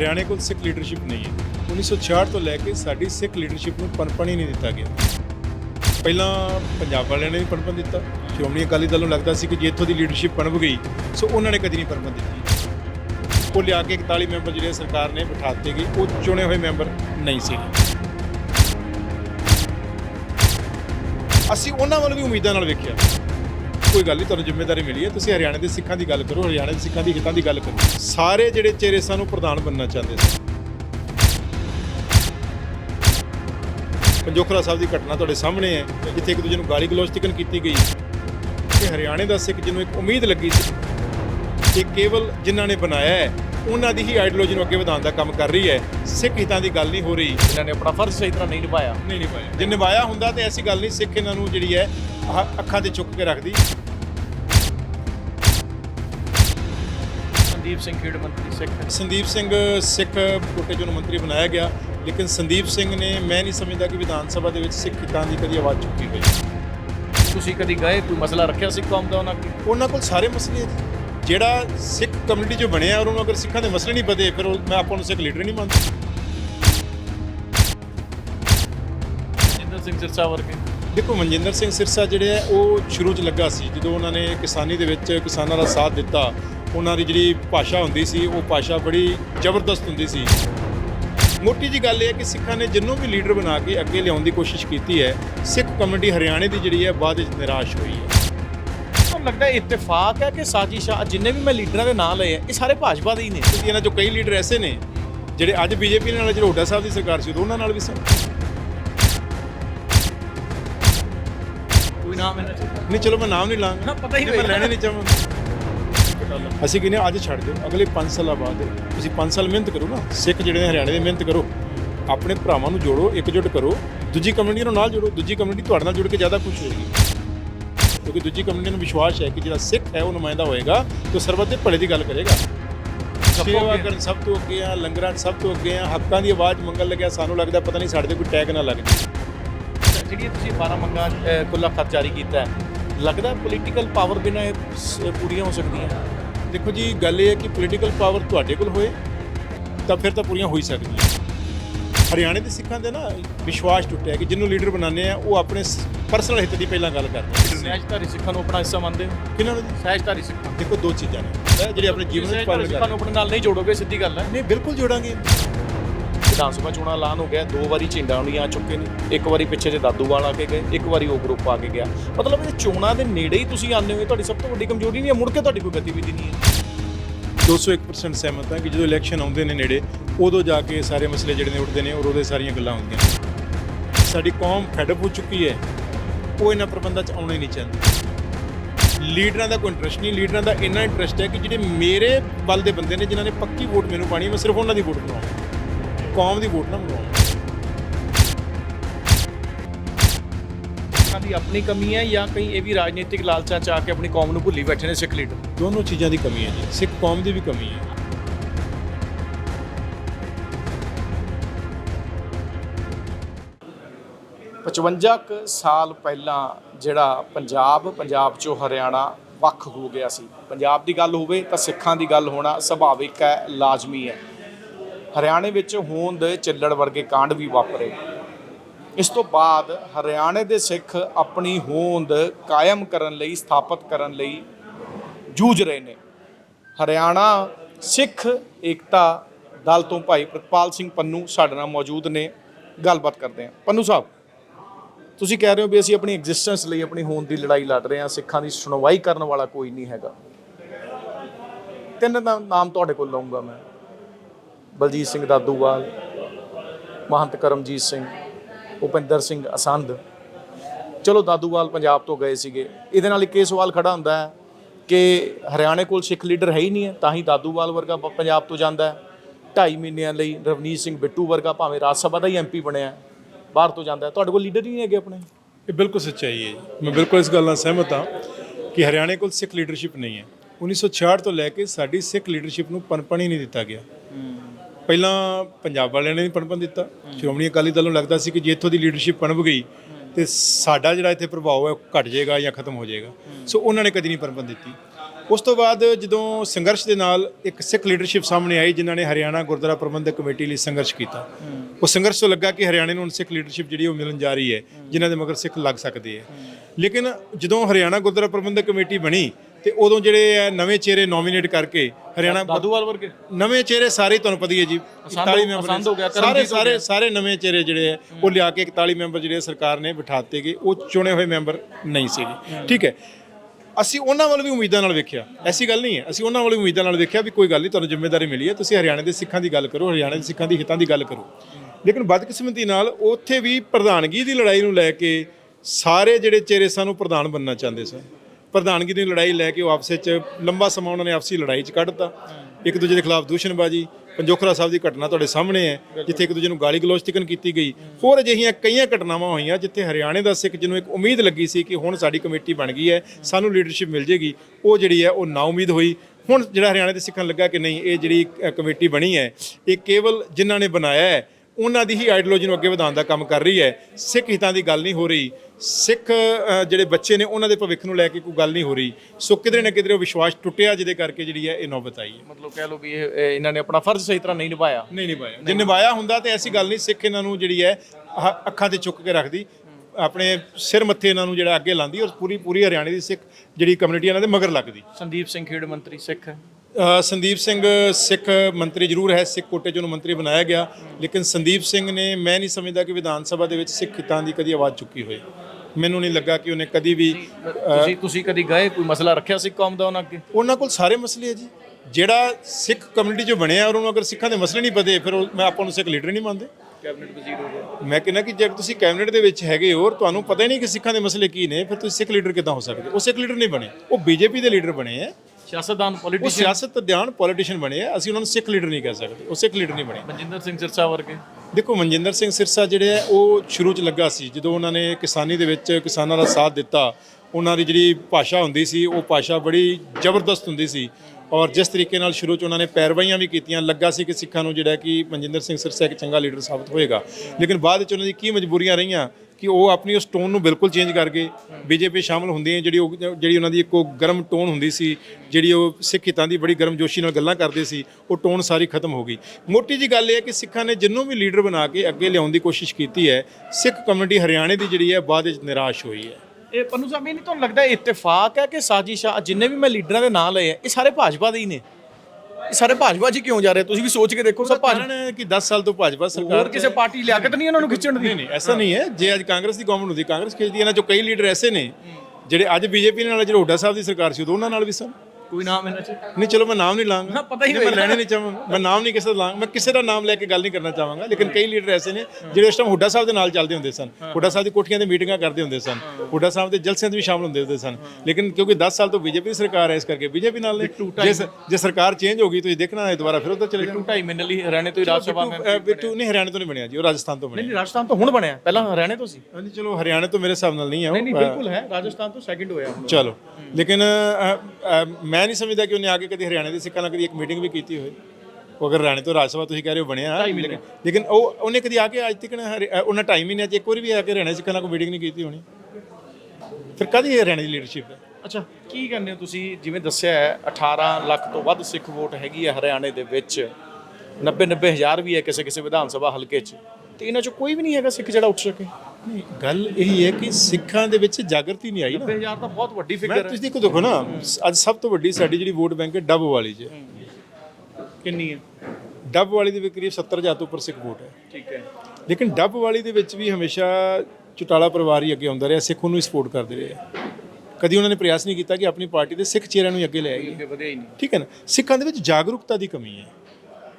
ਹਰਿਆਣੇ ਕੋਲ ਸਿੱਖ ਲੀਡਰਸ਼ਿਪ ਨਹੀਂ ਹੈ। 1966 ਤੋਂ ਲੈ ਕੇ ਸਾਡੀ ਸਿੱਖ ਲੀਡਰਸ਼ਿਪ ਨੂੰ ਪਨਪਣ ਹੀ ਨਹੀਂ ਦਿੱਤਾ ਗਿਆ। ਪਹਿਲਾਂ ਪੰਜਾਬ ਵਾਲਿਆਂ ਨੇ ਵੀ ਪਨਪਣ ਦਿੱਤਾ। ਸ਼੍ਰੋਮਣੀ ਅਕਾਲੀ ਦਲ ਨੂੰ ਲੱਗਦਾ ਸੀ ਕਿ ਜੇ ਇੱਥੋਂ ਦੀ ਲੀਡਰਸ਼ਿਪ ਪਨਪ ਗਈ, ਸੋ ਉਹਨਾਂ ਨੇ ਕਦੀ ਨਹੀਂ ਪਨਪਣ ਦਿੱਤੀ। ਉਹ ਲਿਆ ਕੇ 41 ਮੈਂਬਰ ਜਿਹੜੇ ਸਰਕਾਰ ਨੇ ਬਿਠਾ ਦਿੱਤੇ ਗਏ, ਉਹ ਚੁਣੇ ਹੋਏ ਮੈਂਬਰ ਨਹੀਂ ਸੀ। ਅਸੀਂ ਉਹਨਾਂ ਵੱਲ ਵੀ ਉਮੀਦਾਂ ਨਾਲ ਵੇਖਿਆ। ਕੋਈ ਗੱਲ ਨਹੀਂ ਤੁਹਾਨੂੰ ਜ਼ਿੰਮੇਵਾਰੀ ਮਿਲੀ ਹੈ। ਤੁਸੀਂ ਹਰਿਆਣੇ ਦੇ ਸਿੱਖਾਂ ਦੀ ਗੱਲ ਕਰੋ ਹਰਿਆਣੇ ਦੇ ਸਿੱਖਾਂ ਦੀ ਹਿੱਤਾਂ ਦੀ ਗੱਲ ਕਰੋ। ਸਾਰੇ ਜਿਹੜੇ ਚਿਹਰੇ ਸਾਨੂੰ ਪ੍ਰਧਾਨ ਬਣਨਾ ਚਾਹੁੰਦੇ ਸੀ ਪੰਜੋਖਰਾ ਸਾਹਿਬ ਦੀ ਘਟਨਾ ਤੁਹਾਡੇ ਸਾਹਮਣੇ ਹੈ ਜਿੱਥੇ ਇੱਕ ਦੂਜੇ ਨੂੰ ਗਾਲੀ ਗਲੋਚ ਤਿਕਨ ਕੀਤੀ ਗਈ। ਕਿ ਹਰਿਆਣੇ ਦਾ ਸਿੱਖ ਜਿਹਨੂੰ ਇੱਕ ਉਮੀਦ ਲੱਗੀ ਸੀ ਕਿ ਕੇਵਲ ਜਿਨ੍ਹਾਂ ਨੇ ਬਣਾਇਆ ਹੈ ਉਹਨਾਂ ਦੀ ਹੀ ਆਈਡੀਓਲੋਜੀ ਨੂੰ ਅੱਗੇ ਵਧਾਉਣ ਦਾ ਕੰਮ ਕਰ ਰਹੀ ਹੈ। ਸਿੱਖ ਹਿੱਤਾਂ ਦੀ ਗੱਲ ਨਹੀਂ ਹੋ ਰਹੀ। ਇਹਨਾਂ ਨੇ ਆਪਣਾ ਫਰਜ਼ ਸਹੀ ਤਰ੍ਹਾਂ ਨਹੀਂ ਨਿਭਾਇਆ। ਨਹੀਂ ਪਾਇਆ ਜੇ ਨਿਭਾਇਆ ਹੁੰਦਾ ਤੇ ਐਸੀ ਗੱਲ ਨਹੀਂ ਸਿੱਖ ਇਹਨਾਂ ਨੂੰ ਜਿਹੜੀ ਹੈ ਅੱਖਾਂ ਤੇ ਚੁੱਕ ਕੇ ਰੱਖਦੀ। ਸੰਦੀਪ ਸਿੰਘ ਖੇਡ ਮੰਤਰੀ ਸਿੱਖ ਸੰਦੀਪ ਸਿੰਘ ਸਿੱਖ ਕੋਟੇ ਚੋਂ ਮੰਤਰੀ ਬਣਾਇਆ ਗਿਆ ਲੇਕਿਨ ਸੰਦੀਪ ਸਿੰਘ ਨੇ ਮੈਂ ਨਹੀਂ ਸਮਝਦਾ ਕਿ ਵਿਧਾਨ ਸਭਾ ਦੇ ਵਿੱਚ ਸਿੱਖ ਹਿੱਤਾਂ ਦੀ ਕਦੀ ਆਵਾਜ਼ ਚੁੱਕੀ ਹੋਈ। ਤੁਸੀਂ ਕਦੀ ਗਏ ਕੋਈ ਮਸਲਾ ਰੱਖਿਆ ਸਿੱਖ ਕੌਮ ਦਾ ਉਹਨਾਂ ਕੀ ਉਹਨਾਂ ਕੋਲ ਸਾਰੇ ਮਸਲੇ। ਜਿਹੜਾ ਸਿੱਖ ਕਮਿਊਨਿਟੀ ਜੋ ਬਣਿਆ ਔਰ ਉਹਨੂੰ ਅਗਰ ਸਿੱਖਾਂ ਦੇ ਮਸਲੇ ਨਹੀਂ ਪਤੇ ਫਿਰ ਮੈਂ ਆਪਾਂ ਨੂੰ ਸਿੱਖ ਲੀਡਰ ਨਹੀਂ ਮੰਨਦਾ। ਜਿੰਦਰ ਸਿੰਘ ਸਿਰਸਾ ਵਰਗੇ। ਦੇਖੋ ਮਨਜਿੰਦਰ ਸਿੰਘ ਸਿਰਸਾ ਜਿਹੜੇ ਹੈ ਉਹ ਸ਼ੁਰੂ 'ਚ ਲੱਗਾ ਸੀ ਜਦੋਂ ਉਹਨਾਂ ਨੇ ਕਿਸਾਨੀ ਦੇ ਵਿੱਚ ਕਿਸਾਨਾਂ ਦਾ ਸਾਥ ਦਿੱਤਾ। ਉਹਨਾਂ ਦੀ ਜਿਹੜੀ ਭਾਸ਼ਾ ਹੁੰਦੀ ਸੀ ਉਹ ਭਾਸ਼ਾ ਬੜੀ ਜ਼ਬਰਦਸਤ ਹੁੰਦੀ ਸੀ। ਮੋਟੀ ਜੀ ਗੱਲ ਇਹ ਹੈ ਕਿ ਸਿੱਖਾਂ ਨੇ ਜਿੰਨੂੰ ਵੀ ਲੀਡਰ ਬਣਾ ਕੇ ਅੱਗੇ ਲਿਆਉਣ ਦੀ ਕੋਸ਼ਿਸ਼ ਕੀਤੀ ਹੈ ਸਿੱਖ ਕਮਿਊਨਿਟੀ ਹਰਿਆਣੇ ਦੀ ਜਿਹੜੀ ਹੈ ਬਾਅਦ ਵਿੱਚ ਨਿਰਾਸ਼ ਹੋਈ ਹੈ। ਤੁਹਾਨੂੰ ਲੱਗਦਾ ਇਤਫਾਕ ਹੈ ਕਿ ਸਾਜ਼ਿਸ਼ ਜਿੰਨੇ ਵੀ ਮੈਂ ਲੀਡਰਾਂ ਦੇ ਨਾਂ ਲਏ ਆ ਇਹ ਸਾਰੇ ਭਾਜਪਾ ਦੇ ਹੀ ਨੇ? ਕਿਉਂਕਿ ਇਹਨਾਂ ਚੋਂ ਕਈ ਲੀਡਰ ਐਸੇ ਨੇ ਜਿਹੜੇ ਅੱਜ ਬੀਜੇਪੀ ਨਾਲ ਜਿਹੜਾ ਹੁੱਡਾ ਸਾਹਿਬ ਦੀ ਸਰਕਾਰ ਸੀ ਉਹਨਾਂ ਨਾਲ ਵੀ ਸਨ ਕੋਈ ਨਾਮ ਨਹੀਂ ਚਲੋ ਮੈਂ ਨਾਮ ਨਹੀਂ ਲਾਂਗਾ ਪਤਾ ਹੀ ਨਹੀਂ, ਮੈਂ। ਲੈਣੇ ਨਹੀਂ ਚਾਹਾਂਗਾ ਅਸੀਂ ਕਹਿੰਦੇ ਅੱਜ ਛੱਡ ਦਿਓ ਅਗਲੇ 5 ਸਾਲਾਂ ਬਾਅਦ ਤੁਸੀਂ 5 ਸਾਲ ਮਿਹਨਤ ਕਰੋ ਨਾ ਸਿੱਖ ਜਿਹੜੇ ਨੇ ਹਰਿਆਣੇ ਦੇ ਮਿਹਨਤ ਕਰੋ ਆਪਣੇ ਭਰਾਵਾਂ ਨੂੰ ਜੋੜੋ ਇਕਜੁੱਟ ਕਰੋ ਦੂਜੀ ਕਮਿਊਨਿਟੀ ਨੂੰ ਨਾਲ ਜੋੜੋ ਦੂਜੀ ਕਮਿਊਨਿਟੀ ਤੁਹਾਡੇ ਨਾਲ ਜੁੜ ਕੇ ਜ਼ਿਆਦਾ ਖੁਸ਼ ਹੋਏਗੀ ਕਿਉਂਕਿ ਦੂਜੀ ਕਮਿਊਨਿਟੀ ਨੂੰ ਵਿਸ਼ਵਾਸ ਹੈ ਕਿ ਜਿਹੜਾ ਸਿੱਖ ਹੈ ਉਹ ਨੁਮਾਇੰਦਾ ਹੋਏਗਾ ਤੇ ਸਰਬੱਤ ਦੇ ਭਲੇ ਦੀ ਗੱਲ ਕਰੇਗਾ। ਸੇਵਾ। ਕਰਨ ਸਭ ਤੋਂ ਅੱਗੇ ਆ ਲੰਗਰਾਂ ਸਭ ਤੋਂ ਅੱਗੇ ਆ ਹੱਕਾਂ ਦੀ ਆਵਾਜ਼ ਮੰਗਣ ਲੱਗਿਆ ਸਾਨੂੰ ਲੱਗਦਾ ਪਤਾ ਨਹੀਂ ਸਾਡੇ ਤੇ ਕੋਈ ਟੈਗ ਨਾ ਲੱਗ ਜਾਏ ਜਿਹੜੀ ਤੁਸੀਂ 12 ਮੰਗਾਂ ਖੁੱਲਾ ਖਤ ਜਾਰੀ ਕੀਤਾ ਹੈ ਲੱਗਦਾ ਪੋਲੀਟੀਕਲ ਪਾਵਰ ਬਿਨਾਂ ਇਹ ਪੂਰੀਆਂ ਹੋ ਸਕਦੀਆਂ? ਦੇਖੋ ਜੀ ਗੱਲ ਇਹ ਹੈ ਕਿ ਪੋਲੀਟੀਕਲ ਪਾਵਰ ਤੁਹਾਡੇ ਕੋਲ ਹੋਏ ਤਾਂ ਫਿਰ ਤਾਂ ਪੂਰੀਆਂ ਹੋ ਹੀ ਸਕਦੀਆਂ। ਹਰਿਆਣੇ ਦੇ ਸਿੱਖਾਂ ਦੇ ਨਾ ਵਿਸ਼ਵਾਸ ਟੁੱਟਿਆ ਕਿ ਜਿਹਨੂੰ ਲੀਡਰ ਬਣਾਉਂਦੇ ਆ ਉਹ ਆਪਣੇ ਪਰਸਨਲ ਹਿੱਤ ਦੀ ਪਹਿਲਾਂ ਗੱਲ ਕਰਦੇ ਸਹਿਜਧਾਰੀ ਸਿੱਖਾਂ ਨੂੰ ਆਪਣਾ ਹਿੱਸਾ ਮੰਨਦੇ ਹੋ? ਕਿਹਨਾਂ ਨੂੰ? ਸਹਿਜਧਾਰੀ ਸਿੱਖਾਂ। ਦੇਖੋ ਦੋ ਚੀਜ਼ਾਂ ਨੇ। ਜਿਹੜੀ ਆਪਣੇ ਜੀਵਨ ਵਿੱਚ ਪਾਲਣ ਸਿੱਖਾਂ ਨੂੰ ਆਪਣੇ ਨਾਲ ਨਹੀਂ ਜੋੜੋਗੇ ਸਿੱਧੀ ਗੱਲ ਹੈ। ਨਹੀਂ ਬਿਲਕੁਲ ਜੋੜਾਂਗੇ। ਵਿਧਾਨ ਸਭਾ ਚੋਣਾਂ ਐਲਾਨ ਹੋ ਗਿਆ ਦੋ ਵਾਰੀ ਝਿੰਡਾ ਉਣੀਆਂ ਆ ਚੁੱਕੇ ਨੇ। ਇੱਕ ਵਾਰੀ ਪਿੱਛੇ ਜੇ ਦਾਦੂਵਾਲ ਆ ਕੇ ਗਏ ਇੱਕ ਵਾਰੀ ਉਹ ਗਰੁੱਪ ਆ ਕੇ ਗਿਆ। ਮਤਲਬ ਇਹ ਚੋਣਾਂ ਦੇ ਨੇੜੇ ਹੀ ਤੁਸੀਂ ਆਉਂਦੇ ਹੋ ਇਹ ਤੁਹਾਡੀ ਸਭ ਤੋਂ ਵੱਡੀ ਕਮਜ਼ੋਰੀ ਨਹੀਂ ਹੈ ਮੁੜ ਕੇ ਤੁਹਾਡੀ ਕੋਈ ਗਤੀਵਿਧੀ ਨਹੀਂ ਹੈ। 201% ਸਹਿਮਤ ਹਾਂ ਕਿ ਜਦੋਂ ਇਲੈਕਸ਼ਨ ਆਉਂਦੇ ਨੇ ਨੇੜੇ ਉਦੋਂ ਜਾ ਕੇ ਸਾਰੇ ਮਸਲੇ ਜਿਹੜੇ ਨੇ ਉੱਠਦੇ ਨੇ ਔਰ ਉਹਦੇ ਸਾਰੀਆਂ ਗੱਲਾਂ ਹੁੰਦੀਆਂ ਨੇ। ਸਾਡੀ ਕੌਮ ਫੈਡਅਪ ਹੋ ਚੁੱਕੀ ਹੈ ਉਹ ਇਹਨਾਂ ਪ੍ਰਬੰਧਾਂ 'ਚ ਆਉਣਾ ਹੀ ਨਹੀਂ ਚਾਹੁੰਦੀ। ਲੀਡਰਾਂ ਦਾ ਕੋਈ ਇੰਟਰਸਟ ਨਹੀਂ ਲੀਡਰਾਂ ਦਾ ਇੰਨਾ ਇੰਟਰਸਟ ਹੈ ਕਿ ਜਿਹੜੇ ਮੇਰੇ ਬਲ ਦੇ ਬੰਦੇ ਨੇ ਜਿਨ੍ਹਾਂ ਨੇ ਪੱਕੀ ਵੋਟ ਮੈਨੂੰ ਪਾਣੀ ਹੈ, ਮੈਂ ਸਿਰਫ ਉਹਨਾਂ ਦੀ ਵੋਟ ਬਣਾਉਂ ਕੌਮ ਦੀ ਵੋਟ ਨਾ ਇਹਨਾਂ ਦੀ ਆਪਣੀ ਕਮੀ ਹੈ ਜਾਂ ਕहीं ਇਹ ਵੀ ਰਾਜਨੀਤਿਕ ਲਾਲਚਾਂ ਚ ਆ ਕੇ ਆਪਣੀ ਕੌਮ ਨੂੰ ਭੁੱਲੀ ਬੈਠੇ ਨੇ ਸਿੱਖ ਲੀਡਰ? ਦੋਨੋਂ ਚੀਜ਼ਾਂ ਦੀ ਕਮੀ ਹੈ ਜੀ। ਸਿੱਖ ਕੌਮ ਦੀ ਵੀ ਕਮੀ ਹੈ। ਪਚਵੰਜਾ ਕੁ ਸਾਲ ਪਹਿਲਾਂ ਜਿਹੜਾ ਪੰਜਾਬ ਪੰਜਾਬ ਚੋਂ ਹਰਿਆਣਾ ਵੱਖ ਹੋ ਗਿਆ ਸੀ। ਪੰਜਾਬ ਦੀ ਗੱਲ ਹੋਵੇ ਤਾਂ ਸਿੱਖਾਂ ਦੀ ਗੱਲ ਹੋਣਾ ਸੁਭਾਵਿਕ ਹੈ ਲਾਜ਼ਮੀ ਹੈ। ਹਰਿਆਣੇ ਵਿੱਚ ਹੋਂਦ ਚੱਲੜ ਵਰਗੇ ਕਾਂਡ ਵੀ ਵਾਪਰੇ। ਇਸ ਤੋਂ ਬਾਅਦ ਹਰਿਆਣੇ ਦੇ ਸਿੱਖ ਆਪਣੀ ਹੋਂਦ ਕਾਇਮ ਕਰਨ ਲਈ, ਸਥਾਪਿਤ ਕਰਨ ਲਈ ਜੂਝ ਰਹੇ ਨੇ। ਹਰਿਆਣਾ ਸਿੱਖ ਏਕਤਾ ਦਲ ਤੋਂ ਭਾਈ ਪ੍ਰਤਪਾਲ ਸਿੰਘ ਪੰਨੂ ਸਾਡੇ ਨਾਲ ਮੌਜੂਦ ਨੇ। ਗੱਲਬਾਤ ਕਰਦੇ ਹਾਂ। ਪੰਨੂ ਸਾਹਿਬ, ਤੁਸੀਂ ਕਹਿ ਰਹੇ ਹੋ ਵੀ ਅਸੀਂ ਆਪਣੀ ਐਗਜ਼ਿਸਟੈਂਸ ਲਈ, ਆਪਣੀ ਹੋਂਦ ਦੀ ਲੜਾਈ ਲੜ ਰਹੇ ਹਾਂ, ਸਿੱਖਾਂ ਦੀ ਸੁਣਵਾਈ ਕਰਨ ਵਾਲਾ ਕੋਈ ਨਹੀਂ ਹੈਗਾ। ਤਿੰਨ ਨਾਮ ਨਾਮ ਤੁਹਾਡੇ ਕੋਲ ਲਵਾਂਗਾ ਮੈਂ। ਬਲਜੀਤ ਸਿੰਘ ਦਾਦੂਵਾਲ, ਮਹੰਤ ਕਰਮਜੀਤ ਸਿੰਘ, ਭੁਪਿੰਦਰ ਸਿੰਘ ਅਸੰਧ। ਚਲੋ ਦਾਦੂਵਾਲ ਪੰਜਾਬ ਤੋਂ ਗਏ ਸੀਗੇ। ਇਹਦੇ ਨਾਲ ਇੱਕ ਇਹ ਸਵਾਲ ਖੜਾ ਹੁੰਦਾ ਹੈ ਕਿ ਹਰਿਆਣੇ ਕੋਲ ਸਿੱਖ ਲੀਡਰ ਹੈ ਹੀ ਨਹੀਂ ਹੈ, ਤਾਂ ਹੀ ਦਾਦੂਵਾਲ ਵਰਗਾ ਪੰਜਾਬ ਤੋਂ ਜਾਂਦਾ ਹੈ। ਢਾਈ ਮਹੀਨਿਆਂ ਲਈ ਰਵਨੀਤ ਸਿੰਘ ਬਿੱਟੂ ਵਰਗਾ ਭਾਵੇਂ ਰਾਜ ਸਭਾ ਦਾ ਹੀ ਐਮਪੀ ਬਣਿਆ ਬਾਹਰ ਤੋਂ ਜਾਂਦਾ ਤੁਹਾਡੇ ਕੋਲ ਲੀਡਰ ਹੀ ਨਹੀਂ ਹੈਗੇ ਆਪਣੇ? ਇਹ ਬਿਲਕੁਲ ਸੱਚਾਈ ਹੈ ਜੀ। ਮੈਂ ਬਿਲਕੁਲ ਇਸ ਗੱਲ ਨਾਲ ਸਹਿਮਤ ਹਾਂ ਕਿ ਹਰਿਆਣੇ ਕੋਲ ਸਿੱਖ ਲੀਡਰਸ਼ਿਪ ਨਹੀਂ ਹੈ। 1966 ਤੋਂ ਲੈ ਕੇ ਸਾਡੀ ਸਿੱਖ ਲੀਡਰਸ਼ਿਪ ਨੂੰ ਪਨਪਣ ਹੀ ਨਹੀਂ ਦਿੱਤਾ ਗਿਆ। ਪਹਿਲਾਂ ਪੰਜਾਬ ਵਾਲਿਆਂ ਨੇ ਵੀ ਪਨਪਣ ਦਿੱਤਾ। ਸ਼੍ਰੋਮਣੀ ਅਕਾਲੀ ਦਲ ਨੂੰ ਲੱਗਦਾ ਸੀ ਕਿ ਜੇ ਇੱਥੋਂ ਦੀ ਲੀਡਰਸ਼ਿਪ ਪਨਪ ਗਈ, ਤੇ ਸਾਡਾ ਜਿਹੜਾ ਇੱਥੇ ਪ੍ਰਭਾਵ ਹੈ ਉਹ ਘਟ ਜਾਏਗਾ ਜਾਂ ਖਤਮ ਹੋ ਜਾਏਗਾ। ਸੋ ਉਹਨਾਂ ਨੇ ਕਦੀ ਨਹੀਂ ਪਨਪਣ ਦਿੱਤੀ। ਉਸ ਤੋਂ ਬਾਅਦ ਜਦੋਂ ਸੰਘਰਸ਼ ਦੇ ਨਾਲ ਇੱਕ ਸਿੱਖ ਲੀਡਰਸ਼ਿਪ ਸਾਹਮਣੇ ਆਈ, ਜਿਨ੍ਹਾਂ ਨੇ ਹਰਿਆਣਾ ਗੁਰਦੁਆਰਾ ਪ੍ਰਬੰਧਕ ਕਮੇਟੀ ਲਈ ਸੰਘਰਸ਼ ਕੀਤਾ। ਉਹ ਸੰਘਰਸ਼ ਤੋਂ ਲੱਗਾ ਕਿ ਹਰਿਆਣੇ ਨੂੰ ਹੁਣ ਸਿੱਖ ਲੀਡਰਸ਼ਿਪ ਜਿਹੜੀ ਉਹ ਮਿਲਣ ਜਾ ਰਹੀ ਹੈ, ਜਿਨ੍ਹਾਂ ਦੇ ਮਗਰ ਸਿੱਖ ਲੱਗ ਸਕਦੇ ਹੈ। ਲੇਕਿਨ ਜਦੋਂ ਹਰਿਆਣਾ ਗੁਰਦੁਆਰਾ ਪ੍ਰਬੰਧਕ ਕਮੇਟੀ ਬਣੀ ਤੇ ਉਦੋਂ ਜਿਹੜੇ ਨਵੇਂ ਚਿਹਰੇ ਨੋਮੀਨੇਟ ਕਰਕੇ ਹਰਿਆਣਾ ਦਾਦੂਵਾਲ ਵਰਗੇ? ਨਵੇਂ ਚਿਹਰੇ ਸਾਰੇ ਤੁਹਾਨੂੰ ਪਤਾ ਹੀ ਹੈ ਜੀ 41 ਮੈਂਬਰ ਸਾਰੇ ਸਾਰੇ ਸਾਰੇ ਨਵੇਂ ਚਿਹਰੇ ਜਿਹੜੇ ਹੈ ਉਹ ਲਿਆ ਕੇ 41 ਮੈਂਬਰ ਜਿਹੜੇ ਸਰਕਾਰ ਨੇ ਬਿਠਾਤੇ ਗਏ ਉਹ ਚੁਣੇ ਹੋਏ ਮੈਂਬਰ ਨਹੀਂ ਸੀਗੇ। ਠੀਕ ਹੈ। ਅਸੀਂ ਉਹਨਾਂ ਵੱਲ ਵੀ ਉਮੀਦਾਂ ਨਾਲ ਵੇਖਿਆ ਐਸੀ ਗੱਲ ਨਹੀਂ ਹੈ। ਅਸੀਂ ਉਹਨਾਂ ਵੱਲ ਵੀ ਉਮੀਦਾਂ ਨਾਲ ਵੇਖਿਆ ਵੀ ਕੋਈ ਗੱਲ ਨਹੀਂ ਤੁਹਾਨੂੰ ਜ਼ਿੰਮੇਵਾਰੀ ਮਿਲੀ ਹੈ ਤੁਸੀਂ ਹਰਿਆਣੇ ਦੇ ਸਿੱਖਾਂ ਦੀ ਗੱਲ ਕਰੋ ਹਰਿਆਣੇ ਦੇ ਸਿੱਖਾਂ ਦੀ ਹਿੱਤਾਂ ਦੀ ਗੱਲ ਕਰੋ। ਲੇਕਿਨ ਬਦਕਿਸਮਤੀ ਨਾਲ ਉੱਥੇ ਵੀ ਪ੍ਰਧਾਨਗੀ ਦੀ ਲੜਾਈ ਨੂੰ ਲੈ ਕੇ ਸਾਰੇ ਜਿਹੜੇ ਚਿਹਰੇ ਸਾਨੂੰ ਪ੍ਰਧਾਨ ਬਣਨਾ ਚਾਹੁੰਦੇ ਸਨ। ਪ੍ਰਧਾਨਗੀ ਦੀ ਲੜਾਈ ਲੈ ਕੇ ਉਹ ਆਪਸ ਵਿੱਚ ਲੰਬਾ ਸਮਾਂ ਉਹਨਾਂ ਨੇ ਆਪਸੀ ਲੜਾਈ 'ਚ ਕੱਢਤਾ। ਇੱਕ ਦੂਜੇ ਦੇ ਖਿਲਾਫ ਦੂਸ਼ਣਬਾਜ਼ੀ ਪੰਜੋਖਰਾ ਸਾਹਿਬ ਦੀ ਘਟਨਾ ਤੁਹਾਡੇ ਸਾਹਮਣੇ ਹੈ ਜਿੱਥੇ ਇੱਕ ਦੂਜੇ ਨੂੰ ਗਾਲੀ ਗਲੋਚ ਤਿਕਨ ਕੀਤੀ ਗਈ। ਹੋਰ ਅਜਿਹੀਆਂ ਕਈਆਂ ਘਟਨਾਵਾਂ ਹੋਈਆਂ ਜਿੱਥੇ ਹਰਿਆਣੇ ਦਾ ਸਿੱਖ ਜਿਹਨੂੰ ਇੱਕ ਉਮੀਦ ਲੱਗੀ ਸੀ ਕਿ ਹੁਣ ਸਾਡੀ ਕਮੇਟੀ ਬਣ ਗਈ ਹੈ ਸਾਨੂੰ ਲੀਡਰਸ਼ਿਪ ਮਿਲ ਜੇਗੀ ਉਹ ਜਿਹੜੀ ਹੈ ਉਹ ਨਾ ਉਮੀਦ ਹੋਈ। ਹੁਣ ਜਿਹੜਾ ਹਰਿਆਣੇ ਦੇ ਸਿੱਖਾਂ ਨੂੰ ਲੱਗਾ ਕਿ ਨਹੀਂ ਇਹ ਜਿਹੜੀ ਕਮੇਟੀ ਬਣੀ ਹੈ ਇਹ ਕੇਵਲ ਜਿਨ੍ਹਾਂ ਨੇ ਬਣਾਇਆ ਹੈ ਉਹਨਾਂ ਦੀ ਹੀ ਆਈਡੀਓਲੋਜੀ ਨੂੰ ਅੱਗੇ ਵਧਾਉਣ ਦਾ ਕੰਮ ਕਰ ਰਹੀ ਹੈ। ਸਿੱਖ ਹਿੱਤਾਂ ਦੀ ਗੱਲ ਨਹੀਂ ਹੋ ਰਹੀ। ਸਿੱਖ ਜਿਹੜੇ ਬੱਚੇ ਨੇ ਉਹਨਾਂ ਦੇ ਭਵਿੱਖ ਨੂੰ ਲੈ ਕੇ ਕੋਈ ਗੱਲ ਨਹੀਂ ਹੋ ਰਹੀ। ਸੋ ਕਿਧਰੇ ਨਾ ਕਿਧਰੇ ਉਹ ਵਿਸ਼ਵਾਸ ਟੁੱਟਿਆ ਜਿਹਦੇ ਕਰਕੇ ਜਿਹੜੀ ਹੈ ਇਹ ਨੌਬਤ ਆਈ ਹੈ। ਮਤਲਬ ਕਹਿ ਲਓ ਵੀ ਇਹ ਇਹ ਇਹਨਾਂ ਨੇ ਆਪਣਾ ਫਰਜ਼ ਸਹੀ ਤਰ੍ਹਾਂ ਨਹੀਂ ਨਿਭਾਇਆ। ਨਹੀਂ ਨਿਭਾਇਆ। ਜੇ ਨਿਭਾਇਆ ਹੁੰਦਾ ਤੇ ਐਸੀ ਗੱਲ ਨਹੀਂ ਸਿੱਖ ਇਹਨਾਂ ਨੂੰ ਜਿਹੜੀ ਹੈ ਆਹ ਅੱਖਾਂ ਤੇ ਚੁੱਕ ਕੇ ਰੱਖਦੀ। ਆਪਣੇ ਸਿਰ ਮੱਥੇ ਇਹਨਾਂ ਨੂੰ ਜਿਹੜਾ ਅੱਗੇ ਲਾਂਦੀ ਔਰ ਪੂਰੀ ਪੂਰੀ ਹਰਿਆਣੇ ਦੀ ਸਿੱਖ ਜਿਹੜੀ ਕਮਿਊਨਿਟੀ ਇਹਨਾਂ ਦੇ ਮਗਰ ਲੱਗਦੀ। ਸੰਦੀਪ ਸਿੰਘ ਖੇਡ ਮੰਤਰੀ ਸਿੱਖ। ਅ, ਸੰਦੀਪ ਸਿੰਘ ਸਿੱਖ ਮੰਤਰੀ ਜ਼ਰੂਰ ਹੈ ਸਿੱਖ ਕੋਟੇ ਚੋਂ ਉਹਨੂੰ ਮੰਤਰੀ ਬਣਾਇਆ ਗਿਆ। ਲੇਕਿਨ ਸੰਦੀਪ ਸਿੰਘ ਨੇ ਮੈਂ ਨਹੀਂ ਸਮਝਦਾ ਕਿ ਵਿਧਾਨ ਸਭਾ ਦੇ ਵਿੱਚ ਸਿੱਖ ਹਿੱਤਾਂ ਦੀ ਕਦੀ ਆਵਾਜ਼ ਚੁੱਕੀ ਹੋਈ ਮੈਨੂੰ ਨਹੀਂ ਲੱਗਾ ਕਿ ਉਹਨੇ ਕਦੀ ਵੀ ਤੁਸੀਂ ਤੁਸੀਂ ਕਦੀ ਗਏ? ਕੋਈ ਮਸਲਾ ਰੱਖਿਆ ਸੀ ਕੌਮ ਦਾ ਉਹਨਾਂ ਅੱਗੇ? ਉਹਨਾਂ ਕੋਲ ਸਾਰੇ ਮਸਲੇ ਹੈ ਜੀ। ਜਿਹੜਾ ਸਿੱਖ ਕਮਿਊਨਿਟੀ 'ਚ ਬਣਿਆ ਔਰ ਉਹਨੂੰ ਅਗਰ ਸਿੱਖਾਂ ਦੇ ਮਸਲੇ ਨਹੀਂ ਪਤੇ ਫਿਰ ਉਹ- ਮੈਂ ਆਪਾਂ ਨੂੰ ਸਿੱਖ ਲੀਡਰ ਨਹੀਂ ਮੰਨਦੇ। ਕੈਬਨਿਟ ਵਜ਼ੀਰ ਹੋ ਗਿਆ। ਮੈਂ ਕਹਿੰਦਾ ਕਿ ਜੇ ਤੁਸੀਂ ਕੈਬਨਿਟ ਦੇ ਵਿੱਚ ਹੈਗੇ ਹੋ ਔਰ ਤੁਹਾਨੂੰ ਪਤਾ ਹੀ ਨਹੀਂ ਕਿ ਸਿੱਖਾਂ ਦੇ ਮਸਲੇ ਕੀ ਨੇ ਫਿਰ ਤੁਸੀਂ ਸਿੱਖ ਲੀਡਰ ਕਿੱਦਾਂ ਹੋ ਸਕਦੇ ਉਹ ਸਿੱਖ ਲੀਡਰ ਨਹੀਂ ਬਣੇ। ਉਹ ਬੀਜੇਪੀ ਦੇ ਲੀਡਰ ਬਣੇ ਆ। ਸਿਆਸਤਦਾਨ ਉਹ ਪੋਲੀਟੀਸ਼ੀਅਨ ਸਿਆਸਤ ਧਿਆਨ ਪੋਲੀਟੀਸ਼ੀਅਨ ਬਣੇ ਆ। ਅਸੀਂ ਉਹਨਾਂ ਨੂੰ ਸਿੱਖ ਲੀਡਰ ਨਹੀਂ ਕਹਿ ਸਕਦੇ। ਉਹ ਸਿੱਖ ਲੀਡਰ ਨਹੀਂ ਬਣੇ। ਮਨਜਿੰਦਰ ਸਿੰਘ ਸਿਰਸਾ ਵਰਗੇ। ਦੇਖੋ ਮਨਜਿੰਦਰ ਸਿੰਘ ਸਿਰਸਾ ਜਿਹੜੇ ਆ ਉਹ ਸ਼ੁਰੂ 'ਚ ਲੱਗਾ ਸੀ। ਜਦੋਂ ਉਹਨਾਂ ਨੇ ਕਿਸਾਨੀ ਦੇ ਵਿੱਚ ਕਿਸਾਨਾਂ ਦਾ ਸਾਥ ਦਿੱਤਾ ਉਹਨਾਂ ਦੀ ਜਿਹੜੀ ਭਾਸ਼ਾ ਹੁੰਦੀ ਸੀ ਉਹ ਭਾਸ਼ਾ ਬੜੀ ਜ਼ਬਰਦਸਤ ਹੁੰਦੀ ਸੀ। ਔਰ ਜਿਸ ਤਰੀਕੇ ਨਾਲ ਸ਼ੁਰੂ 'ਚ ਉਹਨਾਂ ਨੇ ਪੈਰਵਾਈਆਂ ਵੀ ਕੀਤੀਆਂ ਲੱਗਾ ਸੀ ਕਿ ਸਿੱਖਾਂ ਨੂੰ ਜਿਹੜਾ ਕਿ ਮਨਜਿੰਦਰ ਸਿੰਘ ਸਿਰਸਾ ਇੱਕ ਚੰਗਾ ਲੀਡਰ ਸਾਬਤ ਹੋਏਗਾ। ਲੇਕਿਨ ਬਾਅਦ ਵਿੱਚ ਉਹਨਾਂ ਦੀ ਕੀ ਮਜਬੂਰੀਆਂ ਰਹੀਆਂ ਕਿ ਉਹ ਆਪਣੀ ਉਸ ਟੋਨ ਨੂੰ ਬਿਲਕੁਲ ਚੇਂਜ ਕਰ ਗਏ ਬੀਜੇਪੀ ਸ਼ਾਮਲ ਹੁੰਦੀ ਹੈ ਜਿਹੜੀ ਉਹ, ਜਿਹੜੀ ਉਹਨਾਂ ਦੀ ਇੱਕ ਉਹ ਗਰਮ ਟੋਨ ਹੁੰਦੀ ਸੀ, ਜਿਹੜੀ ਉਹ ਸਿੱਖ ਹਿੱਤਾਂ ਦੀ ਬੜੀ ਗਰਮ ਜੋਸ਼ੀ ਨਾਲ ਗੱਲਾਂ ਕਰਦੇ ਸੀ, ਉਹ ਟੋਨ ਸਾਰੀ ਖਤਮ ਹੋ ਗਈ। ਮੋਟੀ ਜੀ ਗੱਲ ਇਹ ਹੈ ਕਿ ਸਿੱਖਾਂ ਨੇ ਜਿੰਨੂੰ ਵੀ ਲੀਡਰ ਬਣਾ ਕੇ ਅੱਗੇ ਲਿਆਉਣ ਦੀ ਕੋਸ਼ਿਸ਼ ਕੀਤੀ ਹੈ, ਸਿੱਖ ਕਮਿਊਨਿਟੀ ਹਰਿਆਣੇ ਦੀ ਜਿਹੜੀ ਹੈ ਬਾਅਦ ਵਿੱਚ ਨਿਰਾਸ਼ ਹੋਈ ਹੈ। ਇਹ ਪੰਨੂ ਸਾਹਿਬ, ਇਹ ਨਹੀਂ ਤੁਹਾਨੂੰ ਲੱਗਦਾ ਇਤਫਾਕ ਹੈ ਕਿ ਸਾਜ਼ਿਸ਼ ਆ ਜਿੰਨੇ ਵੀ ਮੈਂ ਲੀਡਰਾਂ ਦੇ ਨਾਂ ਲਏ ਆ, ਇਹ ਸਾਰੇ ਭਾਜਪਾ ਦੇ ਹੀ ਨੇ? ਸਾਰੇ ਭਾਜਪਾ 'ਚ ਹੀ ਕਿਉਂ ਜਾ ਰਹੇ? ਤੁਸੀਂ ਵੀ ਸੋਚ ਕੇ ਦੇਖੋ ਸਭ ਭਾਜਪਾ ਕਾਰਨ ਕਿ 10 ਸਾਲ ਤੋਂ ਭਾਜਪਾ ਸਰਕਾਰ ਹੋਰ ਕਿਸੇ ਪਾਰਟੀ ਲਿਆਕਤ ਨਹੀਂ ਉਹਨਾਂ ਨੂੰ ਖਿੱਚਣ ਦੀ? ਨਹੀਂ ਨਹੀਂ ਐਸਾ ਨਹੀਂ ਹੈ। ਜੇ ਅੱਜ ਕਾਂਗਰਸ ਦੀ ਗਵਰਨਮੈਂਟ ਹੁੰਦੀ ਕਾਂਗਰਸ ਖਿੱਚਦੀ ਇਹਨਾਂ ਚੋਂ ਕਈ ਲੀਡਰ ਐਸੇ ਨੇ ਜਿਹੜੇ ਅੱਜ ਬੀਜੇਪੀ ਨਾਲ ਜਿਹੜਾ ਹੁੱਡਾ ਸਾਹਿਬ ਦੀ ਸਰਕਾਰ ਸੀ ਉਦੋਂ ਉਹਨਾਂ ਨਾਲ ਵੀ ਸਨ। ਕੋਈ ਨਾਮ ਇਹਨਾਂ 'ਚ ਨਹੀਂ ਚਲੋ ਮੈਂ ਨਾਮ ਨਹੀਂ ਲਾਂਗਾ। ਪਤਾ ਹੀ ਨਹੀਂ, ਮੈਂ। ਲੈਣੇ ਨਹੀਂ ਚਾਹਾਂਗਾ ਮੈਂ ਨਾਮ ਨਹੀਂ ਕਿਸੇ ਦਾ ਲਾਂਗਾ। ਮੈਂ ਕਿਸੇ ਦਾ ਨਾਮ ਲੈ ਕੇ ਗੱਲ ਨਹੀਂ ਕਰਨਾ ਚਾਹਾਂਗਾ। ਲੇਕਿਨ ਕਈ ਲੀਡਰ ਐਸੇ ਨੇ ਜਿਹੜੇ ਉਸ ਟਾਈਮ ਹੁੱਡਾ ਸਾਹਿਬ ਦੇ ਨਾਲ ਚੱਲਦੇ ਹੁੰਦੇ ਸਨ। ਹੁੱਡਾ ਸਾਹਿਬ ਦੀ ਕੋਠੀਆਂ ਤੇ ਮੀਟਿੰਗਾਂ ਕਰਦੇ ਹੁੰਦੇ ਸਨ। ਹੁੱਡਾ ਸਾਹਿਬ ਦੇ ਜਲਸਿਆਂ 'ਚ ਵੀ ਸ਼ਾਮਲ ਹੁੰਦੇ ਹੁੰਦੇ ਸਨ। ਲੇਕਿਨ ਕਿਉਂਕਿ 10 ਸਾਲ ਤੋਂ ਬੀਜੇਪੀ ਦੀ ਸਰਕਾਰ ਹੈ ਇਸ ਕਰਕੇ ਬੀਜੇਪੀ ਨਾਲ ਨੇ। ਜੇ ਜੇ ਸਰਕਾਰ ਚੇਂਜ ਹੋ ਗਈ ਤੁਸੀਂ ਦੇਖਣਾ ਹੈ ਦੁਬਾਰਾ ਫਿਰ ਉੱਧਰ ਚਲੇ ਜਾਣਾ। ਢਾਈ ਮਹੀਨੇ ਲਈ ਹਰਿਆਣੇ ਤੋਂ ਹੀ ਰਾਜ ਸਭਾ ਮੈਂ ਬਿੱਟੂ- ਨਹੀਂ ਹਰਿਆਣੇ ਤੋਂ ਨਹੀਂ ਬਣਿਆ ਜੀ ਉਹ ਰਾਜਸਥਾਨ ਤੋਂ ਬਣਿਆ। ਨਹੀਂ ਰਾਜਸਥਾਨ ਤੋਂ ਹੁਣ ਬਣਿਆ। ਪਹਿਲਾਂ ਹਰਿਆਣੇ ਤੋਂ ਸੀ। ਹਾਂਜੀ ਚਲੋ ਹਰਿਆਣੇ ਤੋਂ ਮੇਰੇ ਹਿਸਾਬ ਨਾਲ ਨਹੀਂ ਹੈ ਨਹੀਂ ਬਿਲਕੁਲ ਹੈ। ਰਾਜਸਥਾਨ ਤੋਂ ਸੈਕਿੰਡ ਹੋਇਆ। ਚਲੋ। ਲੇਕਿਨ ਮੈਂ ਨਹੀਂ ਸਮਝਦਾ ਕਿ ਉਹਨੇ ਆ ਕੇ ਕਦੀ ਹਰਿਆਣੇ ਦੇ ਸਿੱਖਾਂ ਨਾਲ ਕਦੀ ਇੱਕ ਮੀਟਿੰਗ ਵੀ ਕੀਤੀ ਹੋਵੇ। ਉਹ ਅਗਰ ਹਰਿਆਣੇ ਤੋਂ ਰਾਜ ਸਭਾ ਤੁਸੀਂ ਕਹਿ ਰਹੇ ਹੋ ਬਣਿਆ ਲੇਕਿਨ ਉਹ ਉਹਨੇ ਕਦੀ ਆ ਕੇ ਅੱਜ ਤੱਕ ਉਹਨਾਂ ਟਾਈਮ ਮਹੀਨਿਆਂ 'ਚ ਇੱਕ ਵਾਰੀ ਵੀ ਆ ਕੇ ਹਰਿਆਣੇ ਸਿੱਖਾਂ ਨਾਲ ਕੋਈ ਮੀਟਿੰਗ ਨਹੀਂ ਕੀਤੀ ਹੋਣੀ। ਫਿਰ ਕਦੀ ਹਰਿਆਣੇ ਦੀ ਲੀਡਰਸ਼ਿਪ ਹੈ? ਅੱਛਾ ਕੀ ਕਹਿੰਦੇ ਹੋ ਤੁਸੀਂ? ਜਿਵੇਂ ਦੱਸਿਆ ਹੈ 18 ਲੱਖ ਤੋਂ ਵੱਧ ਸਿੱਖ ਵੋਟ ਹੈਗੀ ਹੈ ਹਰਿਆਣੇ ਦੇ ਵਿੱਚ। 90 90 ਹਜ਼ਾਰ ਵੀ ਹੈ ਕਿਸੇ ਕਿਸੇ ਵਿਧਾਨ ਸਭਾ ਹਲਕੇ 'ਚ। ਤੇ ਇਹਨਾਂ 'ਚੋਂ ਕੋਈ ਵੀ ਨਹੀਂ ਹੈਗਾ ਸਿੱਖ ਜਿਹੜਾ ਉੱਠ ਸਕੇ। ਨਹੀਂ ਗੱਲ ਇਹੀ ਹੈ ਕਿ ਸਿੱਖਾਂ ਦੇ ਵਿੱਚ ਜਾਗਰਤੀ ਨਹੀਂ ਆਈ ਨਾ। 90 ਹਜ਼ਾਰ ਤਾਂ ਬਹੁਤ ਵੱਡੀ ਫਿਗਰ ਹੈ। ਤੁਸੀਂ ਦੇਖੋ ਦੇਖੋ ਨਾ ਅੱਜ ਸਭ ਤੋਂ ਵੱਡੀ ਸਾਡੀ ਜਿਹੜੀ ਵੋਟ ਬੈਂਕ ਹੈ ਡੱਬ ਵਾਲੀ 'ਚ ਕਿੰਨੀ ਹੈ? ਡੱਬ ਵਾਲੀ ਦੇ ਵਿੱਚ ਕਰੀਬ 70000 ਤੋਂ ਉੱਪਰ ਸਿੱਖ ਵੋਟ ਹੈ। ਠੀਕ ਹੈ। ਲੇਕਿਨ ਡੱਬ ਵਾਲੀ ਦੇ ਵਿੱਚ ਵੀ ਹਮੇਸ਼ਾ ਚੁਟਾਲਾ ਪਰਿਵਾਰ ਹੀ ਅੱਗੇ ਆਉਂਦਾ ਰਿਹਾ ਸਿੱਖ ਉਹਨੂੰ ਹੀ ਸਪੋਰਟ ਕਰਦੇ ਰਹੇ। ਕਦੀ ਉਹਨਾਂ ਨੇ ਪ੍ਰਯਾਸ ਨਹੀਂ ਕੀਤਾ ਕਿ ਆਪਣੀ ਪਾਰਟੀ ਦੇ ਸਿੱਖ ਚਿਹਰਿਆਂ ਨੂੰ ਅੱਗੇ ਲੈ ਆਈਏ। ਅੱਗੇ ਵਧਿਆ ਹੀ ਨਹੀਂ। ਠੀਕ ਹੈ ਨਾ? ਸਿੱਖਾਂ ਦੇ ਵਿੱਚ ਜਾਗਰੂਕਤਾ ਦੀ ਕਮੀ ਹੈ।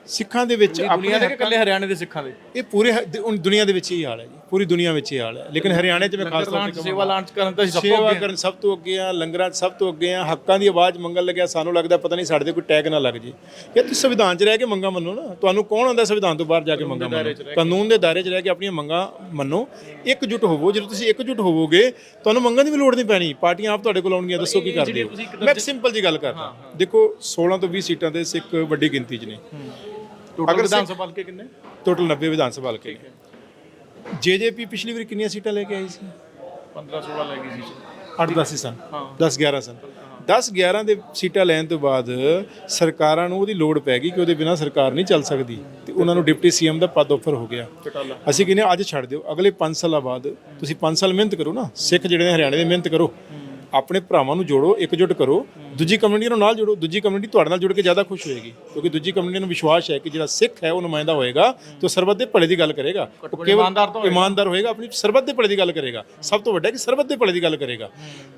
ਸਿੱਖਾਂ ਦੇ ਵਿੱਚ ਦੁਨੀਆ ਦੇ ਇਕੱਲੇ ਹਰਿਆਣੇ ਦੇ ਸਿੱਖਾਂ ਦੇ। ਇਹ ਪੂਰੇ ਦੁਨੀਆ ਦੇ ਵਿੱਚ ਹੀ ਹਾਲ ਹੈ ਜੀ। ਪੂਰੀ ਦੁਨੀਆ ਵਿੱਚ ਹੀ ਹਾਲ ਹੈ। ਲੇਕਿਨ ਹਰਿਆਣੇ 'ਚ ਮੈਂ ਖਾਸ ਤੌਰ ਤੇ ਸੇਵਾ ਲਾਂਚ ਕਰਨ ਤਾਂ ਸਭ ਤੋਂ ਅੱਗੇ ਕਰਨ ਸਭ ਤੋਂ ਅੱਗੇ ਆ ਲੰਗਰਾਂ 'ਚ ਸਭ ਤੋਂ ਅੱਗੇ ਆ ਹੱਕਾਂ ਦੀ ਆਵਾਜ਼ ਮੰਗਣ ਲੱਗਿਆ ਸਾਨੂੰ ਲੱਗਦਾ ਪਤਾ ਨਹੀਂ ਸਾਡੇ ਤੇ ਕੋਈ ਟੈਗ ਨਾ ਲੱਗ ਜੇ। ਯਾਰ ਤੁਸੀਂ ਸੰਵਿਧਾਨ 'ਚ ਰਹਿ ਕੇ ਮੰਗਾਂ ਮੰਨੋ ਨਾ। ਤੁਹਾਨੂੰ ਕੌਣ ਆਉਂਦਾ ਸੰਵਿਧਾਨ ਤੋਂ ਬਾਹਰ ਜਾ ਕੇ ਮੰਗਾਂ ਮੰਨੋ ਕਾਨੂੰਨ ਦੇ ਦਾਇਰੇ 'ਚ ਰਹਿ ਕੇ ਆਪਣੀਆਂ ਮੰਗਾਂ ਮੰਨੋ। ਇਕਜੁੱਟ ਹੋਵੋ ਜਦੋਂ ਤੁਸੀਂ ਇਕਜੁੱਟ ਹੋਵੋਗੇ ਤੁਹਾਨੂੰ ਮੰਗਣ ਦੀ ਵੀ ਲੋੜ ਨਹੀਂ ਪੈਣੀ। ਪਾਰਟੀਆਂ ਆਪ ਤੁਹਾਡੇ ਕੋਲ ਆਉਣਗੀਆਂ ਦੱਸੋ ਕੀ ਕਰਦੇ ਹੋ? ਮੈਂ ਇੱਕ ਸਿੰਪਲ ਜੀ ਗੱਲ ਕਰਦਾ। ਦੇਖੋ 16 ਤੋਂ 20 ਸੀਟਾਂ ਦੇ ਸਿੱਖ ਵੱਡੀ ਗਿਣਤੀ 'ਚ ਨੇ। ਟੋਟਲ ਵਿਧਾਨ ਸਭਾ ਹਲਕੇ ਕਿੰਨੇ? ਟੋਟਲ 90 ਵਿਧਾਨ ਸਭਾ ਹਲਕੇ ਨੇ। ਜੇਜੇਪੀ ਪਿਛਲੀ ਵਾਰ ਕਿੰਨੀਆਂ ਸੀਟਾਂ ਲੈ ਕੇ ਆਈ ਸੀ? 15 16 ਲੈ ਗਈ ਸੀ। 8 10 ਹੀ ਸਨ। 10 11 ਸਨ। 10 11 ਦੇ ਸੀਟਾਂ ਲੈਣ ਤੋਂ ਬਾਅਦ ਸਰਕਾਰਾਂ ਨੂੰ ਉਹਦੀ ਲੋੜ ਪੈ ਗਈ ਕਿ ਉਹਦੇ ਬਿਨਾਂ ਸਰਕਾਰ ਨਹੀਂ ਚੱਲ ਸਕਦੀ ਤੇ ਉਹਨਾਂ ਨੂੰ ਡਿਪਟੀ ਸੀਐਮ ਦਾ ਪਦ ਆਫਰ ਹੋ ਗਿਆ। ਅਸੀਂ ਕਹਿੰਦੇ ਅੱਜ ਛੱਡ ਦਿਓ। ਅਗਲੇ 5 ਸਾਲਾਂ ਬਾਅਦ ਤੁਸੀਂ 5 ਸਾਲ ਮਿਹਨਤ ਕਰੋ ਨਾ। ਸਿੱਖ ਜਿਹੜੇ ਨੇ ਹਰਿਆਣੇ ਦੇ ਮਿਹਨਤ ਕਰੋ। ਆਪਣੇ ਭਰਾਵਾਂ ਨੂੰ ਜੋੜੋ ਇਕਜੁੱਟ ਕਰੋ। ਦੂਜੀ ਕਮਿਊਨਿਟੀ ਨੂੰ ਨਾਲ ਜੋੜੋ ਦੂਜੀ ਕਮਿਊਨਿਟੀ ਤੁਹਾਡੇ ਨਾਲ ਜੁੜ ਕੇ ਜ਼ਿਆਦਾ ਖੁਸ਼ ਹੋਏਗੀ। ਕਿਉਂਕਿ ਦੂਜੀ ਕਮਿਊਨਿਟੀ ਨੂੰ ਵਿਸ਼ਵਾਸ ਹੈ ਕਿ ਜਿਹੜਾ ਸਿੱਖ ਹੈ ਉਹ ਨੁਮਾਇੰਦਾ ਹੋਏਗਾ ਤੇ ਉਹ ਸਰਬੱਤ ਦੇ ਭਲੇ ਦੀ ਗੱਲ ਕਰੇਗਾ। ਉਹ ਕੇਵਲ ਇਮਾਨਦਾਰ ਹੋਏਗਾ। ਆਪਣੀ ਸਰਬੱਤ ਦੇ ਭਲੇ ਦੀ ਗੱਲ ਕਰੇਗਾ। ਸਭ ਤੋਂ ਵੱਡਾ ਕਿ ਸਰਬੱਤ ਦੇ ਭਲੇ ਦੀ ਗੱਲ ਕਰੇਗਾ।